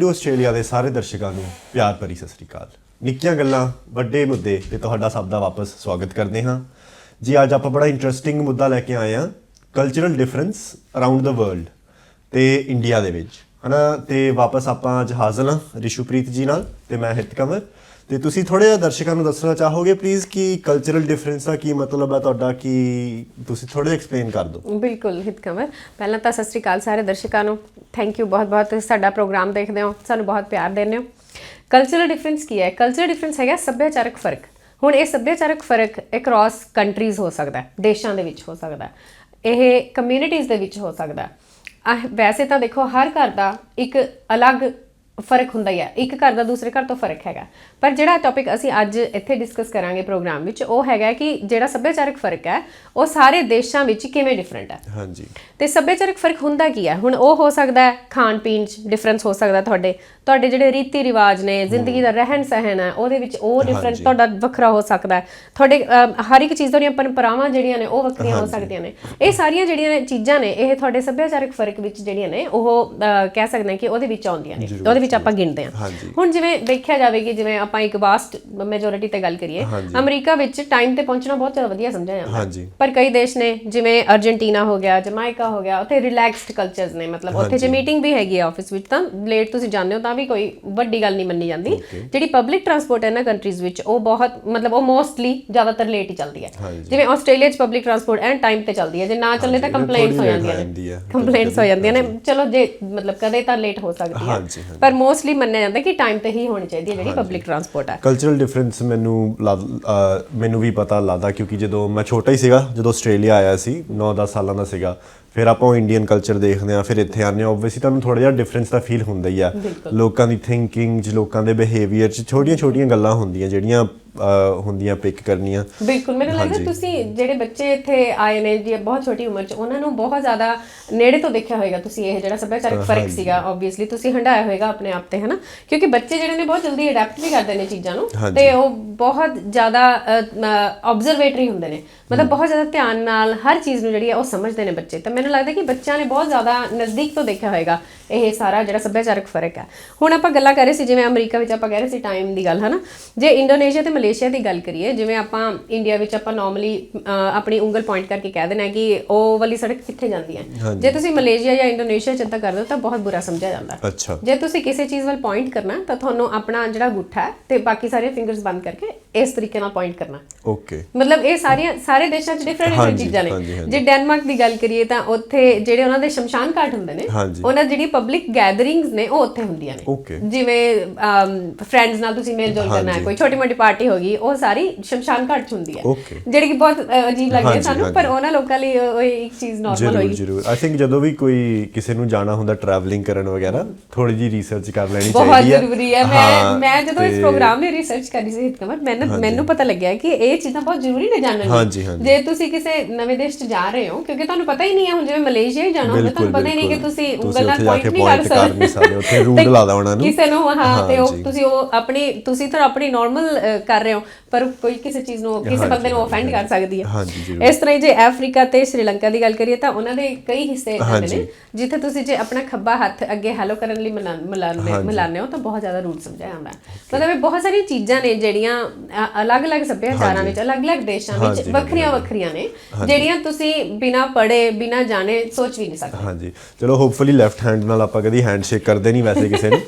Indo Australia ਦੇ ਸਾਰੇ ਦਰਸ਼ਕਾਂ ਨੂੰ ਪਿਆਰ ਭਰੀ ਸਤਿ ਸ੍ਰੀ ਅਕਾਲ। ਨਿੱਕੀਆਂ ਗੱਲਾਂ, ਵੱਡੇ ਮੁੱਦੇ ਤੇ ਤੁਹਾਡਾ ਸਭ ਦਾ ਵਾਪਸ ਸਵਾਗਤ ਕਰਦੇ ਹਾਂ। ਜੀ, ਅੱਜ ਆਪਾਂ ਬੜਾ ਇੰਟਰਸਟਿੰਗ ਮੁੱਦਾ ਲੈ ਕੇ ਆਏ ਹਾਂ cultural difference around the world ਤੇ ਇੰਡੀਆ ਦੇ ਵਿੱਚ। ਹਨਾ, ਤੇ ਵਾਪਸ ਆਪਾਂ ਅੱਜ ਹਾਜ਼ਰ ਹਾਂ ਰਿਸ਼ੂਪ੍ਰੀਤ ਜੀ ਨਾਲ ਤੇ ਮੈਂ ਹਿਤ ਕੰਵਰ ਤੇ ਤੁਸੀਂ ਥੋੜੇ ਜਿਹਾ ਦਰਸ਼ਕਾਂ ਨੂੰ ਦੱਸਣਾ ਚਾਹੋਗੇ ਪਲੀਜ਼ ਕਿ ਕਲਚਰਲ ਡਿਫਰੈਂਸ ਦਾ ਕੀ ਮਤਲਬ ਹੈ ਤੁਹਾਡਾ, ਕਿ ਤੁਸੀਂ ਥੋੜੇ ਜਿਹਾ ਐਕਸਪਲੇਨ ਕਰ ਦਿਓ। ਬਿਲਕੁਲ ਹਿਤ ਕਮਰ ਪਹਿਲਾਂ ਤਾਂ ਸਤਿ ਸ੍ਰੀ ਅਕਾਲ ਸਾਰੇ ਦਰਸ਼ਕਾਂ ਨੂੰ। ਥੈਂਕ ਯੂ ਬਹੁਤ ਬਹੁਤ ਸਾਡਾ ਪ੍ਰੋਗਰਾਮ ਦੇਖਦੇ ਹੋ। ਸਾਨੂੰ ਬਹੁਤ ਪਿਆਰ ਦਿੰਦੇ ਹੋ। ਕਲਚਰਲ ਡਿਫਰੈਂਸ ਕੀ ਹੈ? ਕਲਚਰਲ ਡਿਫਰੈਂਸ ਹੈਗਾ ਸੱਭਿਆਚਾਰਕ ਫ਼ਰਕ। ਹੁਣ ਇਹ ਸੱਭਿਆਚਾਰਕ ਫ਼ਰਕ ਅਕ੍ਰੋਸ ਕੰਟਰੀਜ਼ ਹੋ ਸਕਦਾ ਹੈ, ਦੇਸ਼ਾਂ ਦੇ ਵਿੱਚ ਹੋ ਸਕਦਾ ਹੈ। ਇਹ ਕਮਿਊਨਿਟੀਜ਼ ਦੇ ਵਿੱਚ ਹੋ ਸਕਦਾ ਹੈ। ਆਹ ਵੈਸੇ ਤਾਂ ਦੇਖੋ, ਹਰ ਘਰ ਦਾ ਇੱਕ ਅਲੱਗ ਫ਼ਰਕ ਹੁੰਦਾ ਹੀ ਹੈ ਇੱਕ ਘਰ ਦਾ ਦੂਸਰੇ ਘਰ ਤੋਂ ਫ਼ਰਕ ਹੈਗਾ। ਪਰ ਜਿਹੜਾ ਟੌਪਿਕ ਅਸੀਂ ਅੱਜ ਇੱਥੇ ਡਿਸਕਸ ਕਰਾਂਗੇ ਪ੍ਰੋਗਰਾਮ ਵਿੱਚ ਉਹ ਹੈਗਾ ਕਿ ਜਿਹੜਾ ਸੱਭਿਆਚਾਰਕ ਫ਼ਰਕ ਹੈ ਉਹ ਸਾਰੇ ਦੇਸ਼ਾਂ ਵਿੱਚ ਕਿਵੇਂ ਡਿਫਰੈਂਟ ਹੈ। ਹਾਂਜੀ। ਤੇ ਸੱਭਿਆਚਾਰਕ ਫ਼ਰਕ ਹੁੰਦਾ ਕੀ ਹੈ? ਹੁਣ ਉਹ ਹੋ ਸਕਦਾ ਹੈ ਖਾਣ ਪੀਣ ਚ ਡਿਫਰੈਂਸ ਹੋ ਸਕਦਾ ਤੁਹਾਡੇ। ਤੁਹਾਡੇ ਜਿਹੜੇ ਰੀਤੀ ਰਿਵਾਜ ਨੇ ਜ਼ਿੰਦਗੀ ਦਾ ਰਹਿਣ ਸਹਿਣ ਹੈ ਉਹਦੇ ਵਿੱਚ ਉਹ ਡਿਫਰੈਂਟ। ਤੁਹਾਡਾ ਵੱਖਰਾ ਹੋ ਸਕਦਾ ਹੈ। ਤੁਹਾਡੇ ਹਰ ਇੱਕ ਚੀਜ਼ ਦੀਆਂ ਪਰੰਪਰਾਵਾਂ ਜਿਹੜੀਆਂ ਨੇ ਉਹ ਵੱਖਰੀਆਂ ਹੋ ਸਕਦੀਆਂ ਨੇ। ਇਹ ਸਾਰੀਆਂ ਜਿਹੜੀਆਂ ਚੀਜ਼ਾਂ ਨੇ ਇਹ ਤੁਹਾਡੇ ਸੱਭਿਆਚਾਰਕ ਫ਼ਰਕ ਵਿੱਚ ਜਿਹੜੀਆਂ ਨੇ ਉਹ ਕਹਿ ਸਕਦੇ ਹਾਂ ਕਿ ਉਹਦੇ ਵਿੱਚ ਆਉਂਦੀਆਂ ਨੇ ਉਹਦੇ ਵਿੱਚ ਆਪਾਂ ਗਿਣਦੇ ਹਾਂ। ਹੁਣ ਜਿਵੇਂ ਦੇਖਿਆ ਜਾਵੇ ਕਿ ਜਿਵੇਂ ਆਪਾਂ ਇੱਕ ਵਾਸਟ ਮੈਜੋਰਿਟੀ ਤੇ ਗੱਲ ਕਰੀਏ। ਅਮਰੀਕਾ ਵਿੱਚ ਟਾਈਮ ਤੇ ਪਹੁੰਚਣਾ ਬਹੁਤ ਜ਼ਿਆਦਾ ਵਧੀਆ ਸਮਝਿਆ ਜਾਂਦਾ। ਪਰ ਕਈ ਦੇਸ਼ ਨੇ ਜਿਵੇਂ ਅਰਜنٹੀਨਾ ਹੋ ਗਿਆ ਜਮਾਇਕਾ ਹੋ ਗਿਆ ਉੱਥੇ ਰਿਲੈਕਸਡ ਕਲਚਰਸ ਨੇ ਮਤਲਬ ਉੱਥੇ ਜੇ ਮੀਟਿੰਗ ਵੀ ਹੈਗੀ ਆ ਆਫਿਸ ਵਿੱਚ ਤਾਂ ਲੇਟ ਤੁਸੀਂ ਜਾਂਦੇ ਹੋ ਤਾਂ ਵੀ ਕੋਈ ਵੱਡੀ ਗੱਲ ਨਹੀਂ ਮੰਨੀ ਜਾਂਦੀ ਜਿਹੜੀ ਪਬਲਿਕ ਟਰਾਂਸਪੋਰਟ ਹੈ ਨਾ ਕੰਟਰੀਜ਼ ਵਿੱਚ ਉਹ ਬਹੁਤ ਮਤਲਬ ਉਹ ਮੋਸਟਲੀ ਜ਼ਿਆਦਾਤਰ ਲੇਟ ਹੀ ਚੱਲਦੀ ਹੈ। ਜਿਵੇਂ ਆਸਟ੍ਰੇਲੀਆ 'ਚ ਪਬਲਿਕ ਟਰਾਂਸਪੋਰਟ ਐਂਡ ਟਾਈਮ ਤੇ ਚੱਲਦੀ ਹੈ ਜੇ ਨਾ ਚੱਲੇ ਤਾਂ ਕੰਪਲੇਂਟਸ ਹੋ ਜਾਂਦੀਆਂ ਨੇ। ਕੰਪਲੇਂਟਸ ਹੋ ਜਾਂਦੀਆਂ ਨੇ ਚਲੋ ਜੇ ਮਤਲਬ ਕਦੇ ਤਾਂ ਲੇਟ ਹੋ ਸਕਦੀ ਹੈ। ਪਰ ਮੋਸਟਲੀ ਮੰਨਿਆ ਜਾਂਦਾ ਕਿ ਟਾਈਮ ਤੇ ਹੀ ਹੋਣੀ ਚਾਹੀਦੀ ਹੈ ਜਿਹੜੀ ਪਬਲਿਕ ਟਰਾਂਸਪੋਰਟ ਹੈ। ਕਲਚਰਲ ਡਿਫਰੈਂਸ ਮੈਨੂੰ ਮੈਨੂੰ ਵੀ ਪਤਾ ਲੱਗਦਾ ਕਿਉਂਕਿ ਜਦੋਂ ਮੈਂ ਛੋਟਾ ਹੀ ਸੀਗਾ ਜਦੋਂ ਆਸਟ੍ਰੇਲੀਆ ਆਇਆ ਸੀ 9-10 ਸਾਲਾਂ ਦਾ ਸੀਗਾ ਫਿਰ ਆਪਾਂ ਇੰਡੀਅਨ ਕਲਚਰ ਦੇਖਦੇ ਆ ਫਿਰ ਇੱਥੇ ਆਉਂਦੇ ਆ ਆਬਵੀਅਸਲੀ ਤੁਹਾਨੂੰ ਥੋੜਾ ਜਿਹਾ ਡਿਫਰੈਂਸ ਤਾਂ ਫੀਲ ਹੁੰਦਾ ਹੀ ਆ। ਲੋਕਾਂ ਦੀ ਥਿੰਕਿੰਗ 'ਚ ਲੋਕਾਂ ਦੇ ਬਿਹੇਵੀਅਰ 'ਚ ਛੋਟੀਆਂ-ਛੋਟੀਆਂ ਗੱਲਾਂ ਹੁੰਦੀਆਂ ਜਿਹੜੀਆਂ ਹੁੰਦੀਆਂ ਪਿਕ ਕਰਨੀਆਂ। ਬਿਲਕੁਲ ਮੈਨੂੰ ਲੱਗਦਾ। ਤੁਸੀਂ ਜਿਹੜੇ ਬੱਚੇ ਇੱਥੇ ਆਏ ਨੇ ਜੀ ਬਹੁਤ ਛੋਟੀ ਉਮਰ 'ਚ ਉਹਨਾਂ ਨੂੰ ਬਹੁਤ ਜ਼ਿਆਦਾ ਨੇੜੇ ਤੋਂ ਦੇਖਿਆ ਹੋਵੇਗਾ ਤੁਸੀਂ ਇਹ ਜਿਹੜਾ ਸੱਭਿਆਚਾਰਕ ਫ਼ਰਕ ਸੀਗਾ ਆਬਵੀਅਸਲੀ ਤੁਸੀਂ ਹੰਡਾਇਆ ਹੋਵੇਗਾ ਆਪਣੇ ਆਪ ਤੇ ਹਨਾ? ਕਿਉਂਕਿ ਬੱਚੇ ਜਿਹੜੇ ਨੇ ਬਹੁਤ ਜਲਦੀ ਅਡਾਪਟ ਵੀ ਕਰਦੇ ਨੇ ਚੀਜ਼ਾਂ ਨੂੰ। ਤੇ ਉਹ ਬਹੁਤ ਜ਼ਿਆਦਾ ਆਬਜ਼ਰਵੇਟਰੀ ਹੁੰਦੇ ਨੇ। ਮਤਲਬ ਬਹੁਤ ਜ਼ਿਆਦਾ ਧਿਆਨ ਨਾਲ ਹਰ ਚੀਜ਼ ਨੂੰ ਜਿਹੜੀ ਹੈ ਉਹ ਸਮਝਦੇ ਨੇ ਬੱਚੇ। ਤਾਂ ਮੈਨੂੰ ਲੱਗਦਾ ਕਿ ਬੱਚਿਆਂ ਨੇ ਬਹੁਤ ਜ਼ਿਆਦਾ ਨਜ਼ਦੀਕ ਤੋਂ ਦੇਖਿਆ ਹੋਵੇਗਾ ਇਹ ਸਾਰਾ ਜਿਹੜਾ ਸੱਭਿਆਚਾਰਕ ਫ਼ਰਕ ਹੈ। ਹੁਣ ਆਪਾਂ ਗੱਲਾਂ ਕਰ ਰਹੇ ਸੀ ਜਿਵੇਂ ਅਮਰੀਕਾ ਵਿੱਚ ਆਪਾਂ ਕਹਿ ਰਹੇ ਸੀ ਟਾਈਮ ਦੀ ਗੱਲ ਹਨਾ? ਜੇ ਇੰਡੋਨੇਸ਼ੀਆ ਤੇ ਮਲੇਸ਼ੀਆ ਦੀ ਗੱਲ ਕਰੀਏ ਜਿਵੇਂ ਆਪਾਂ ਇੰਡੀਆ ਵਿੱਚ ਆਪਾਂ ਨਾਰਮਲੀ ਆਪਣੀ ਉਂਗਲ ਪੁਆਇੰਟ ਕਰਕੇ ਕਹਿ ਦਿੰਦੇ ਆ ਕਿ ਉਹ ਵਾਲੀ ਸੜਕ ਕਿੱਥੇ ਜਾਂਦੀ ਹੈ। ਜੇ ਤੁਸੀਂ ਮਲੇਸ਼ੀਆ ਜਾਂ ਇੰਡੋਨੇਸ਼ੀਆ ਚਿੰਤਾ ਕਰਦੇ ਹੋ ਤਾਂ ਬਹੁਤ ਬੁਰਾ ਸਮਝਿਆ ਜਾਂਦਾ ਜੇ ਤੁਸੀਂ ਕਿਸੇ ਚੀਜ਼ ਵੱਲ ਪੁਆਇੰਟ ਕਰਨਾ ਤਾਂ ਤੁਹਾਨੂੰ ਆਪਣਾ ਜਿਹੜਾ ਅੰਗੂਠਾ ਹੈ ਤੇ ਬਾਕੀ ਸਾਰੇ ਫਿੰਗਰਸ ਬੰਦ ਕਰਕੇ ਇਸ ਤਰੀਕੇ ਨਾਲ ਪੁਆਇੰਟ ਕਰਨਾ। ਓਕੇ ਮਤਲਬ ਇਹ ਸਾਰੀਆਂ ਸਾਰੇ ਦੇਸ਼ਾਂ 'ਚ ਡਿਫਰੈਂਟ ਡਿਫਰੈਂਟ ਚੀਜ਼ਾਂ ਨੇ। ਜੇ ਡੈਨਮਾਰਕ ਦੀ ਗੱਲ ਕਰੀਏ ਤਾਂ ਉੱਥੇ ਜਿਹੜੇ ਉਹਨਾਂ ਦੇ ਸ਼ਮਸ਼ਾਨ ਘਾਟ ਹੁੰਦੇ ਨੇ। ਉਹਨਾਂ ਦੀ ਜਿਹੜੀ ਪਬਲਿਕ ਗੈਦਰਿੰਗਸ ਨੇ ਉਹ ਉੱਥੇ ਹੁੰਦੀਆਂ ਨੇ। ਜਿਵੇਂ ਫਰੈਂਡਸ ਨਾਲ ਤੁਸੀਂ ਮੇਲ ਜੋਲ ਕਰਨਾ ਹੈ। ਕੋਈ ਛੋਟੀ ਮੋਟੀ ਪਾਰਟੀ ਹੋਗੀ ਉਹ ਸਾਰੀ ਸ਼ਮਸ਼ਾਨ ਘਾਟ 'ਚ ਹੁੰਦੀ ਹੈ। ਜਿਹੜੀ ਕਿ ਬਹੁਤ ਅਜੀਬ ਲੱਗਦੀ ਹੈ ਸਾਨੂੰ ਪਰ ਉਹਨਾਂ ਲੋਕਾਂ ਲਈ ਉਹ ਇੱਕ ਚੀਜ਼ ਨਾਰਮਲ ਹੋਈ ਜ਼ਰੂਰ ਆਈ ਥਿੰਕ ਜਦੋਂ ਵੀ ਕੋਈ ਕਿਸੇ ਨੂੰ ਜਾਣਾ ਹੁੰਦਾ ਟਰੈਵਲਿੰਗ ਕਰਨ ਵਗੈਰਾ ਥੋੜੀ ਜੀ ਰਿਸਰਚ ਕਰ ਲੈਣੀ ਬਹੁਤ ਚਾਹੀਦੀ ਹੈ ਜ਼ਰੂਰੀ ਹੈ ਮੈਂ ਮੈਂ ਜਦੋਂ ਇਸ ਪ੍ਰੋਗਰਾਮ ਲਈ ਰਿਸਰਚ ਕਰੀ ਸੀ ਹਿਤਕਮਰ ਮੈਨੂੰ ਮੈਨੂੰ ਪਤਾ ਲੱਗਿਆ ਕਿ ਇਹ ਚੀਜ਼ਾਂ ਬਹੁਤ ਜ਼ਰੂਰੀ ਨੇ ਜਾਣਨ ਹਾਂਜੀ। ਜੇ ਤੁਸੀਂ ਕਿਸੇ ਨਵੇਂ ਦੇਸ਼ 'ਚ ਜਾ ਰਹੇ ਹੋ ਕਿਉਂਕਿ ਤੁਹਾਨੂੰ ਪਤਾ ਹੀ ਨਹੀਂ ਹੈ ਹੁਣ ਜਿਵੇਂ ਮਲੇਸ਼ੀਆ ਹੀ ਜਾਣਾ ਹੁੰਦਾ ਤੁਹਾਨੂੰ ਪਤਾ ਹੀ ਨਹੀਂ ਕਿ। ਤੁਸੀਂ ਉਂਗਲ ਨਾਲ ਪੁਆਇੰਟ ਨਹੀਂ ਕਰ ਸਕਦੇ ਉੱਥੇ ਤੇ ਲਾਦਾ ਉਹਨਾਂ ਨੂੰ। ਕਿਸੇ ਨੂੰ ਹਾਂ ਤੇ ਉਹ। ਤੁਸੀਂ ਉਹ ਆਪਣੀ ਤੁਸੀਂ ਤਾਂ ਆਪਣੀ ਨਾਰਮਲ ਕਰ ਰਹੇ ਹੋ ਪਰ ਕੋਈ ਕਿਸੇ ਚੀਜ਼ ਨੂੰ ਕਿਸੇ ਬੰਦੇ ਨੂੰ ਆਫੈਂਡ ਕਰ ਸਕਦੀ ਹੈ। ਇਸ ਤਰ੍ਹਾਂ ਹੀ ਜੇ ਅਫਰੀਕਾ ਤੇ ਸ਼੍ਰੀਲੰਕਾ ਦੀ ਗੱਲ ਕਰੀਏ ਤਾਂ ਉਹਨਾਂ ਦੇ ਕਈ ਹਿੱਸੇ। ਨੇ ਜਿੱਥੇ ਤੁਸੀਂ ਜੇ ਆਪਣਾ ਖੱਬਾ ਹੱਥ ਅੱਗੇ ਹੈਲੋ ਕਰਨ ਲਈ ਮਿਲਾ- ਮਿਲਾਉਂਦੇ। ਮਿਲਾਉਂਦੇ ਹੋ ਤਾਂ ਬਹੁਤ ਜ਼ਿਆਦਾ ਰੂਟ ਸਮਝਿਆ ਜਾਂਦਾ ਮਤਲਬ ਇਹ ਬਹੁਤ ਸਾਰੀਆਂ ਚੀਜ਼ਾਂ ਨੇ ਜਿਹੜੀਆਂ ਅਲੱਗ-ਅਲੱਗ ਸੱਭਿਆਚਾਰਾਂ ਵਿੱਚ ਅਲੱਗ-ਅਲੱਗ ਦੇਸ਼ਾਂ ਵਿੱਚ ਹਾਂਜੀ, ਵੱਖਰੀਆਂ ਵੱਖਰੀਆਂ ਨੇ ਜਿਹੜੀਆਂ ਤੁਸੀਂ ਬਿਨਾ ਪੜੇ ਬਿਨਾ ਜਾਣੇ ਸੋਚ ਵੀ ਨਹੀਂ ਸਕਦੇ। ਹਾਂਜੀ। ਚਲੋ ਹੋਪਫੁਲੀ ਲੈਫਟ ਹੈਂਡ ਨਾਲ ਆਪਾਂ ਕਦੀ ਹੈਂਡਸ਼ੇਕ ਕਰਦੇ ਨਹੀਂ ਵੈਸੇ ਕਿਸੇ ਨੂੰ।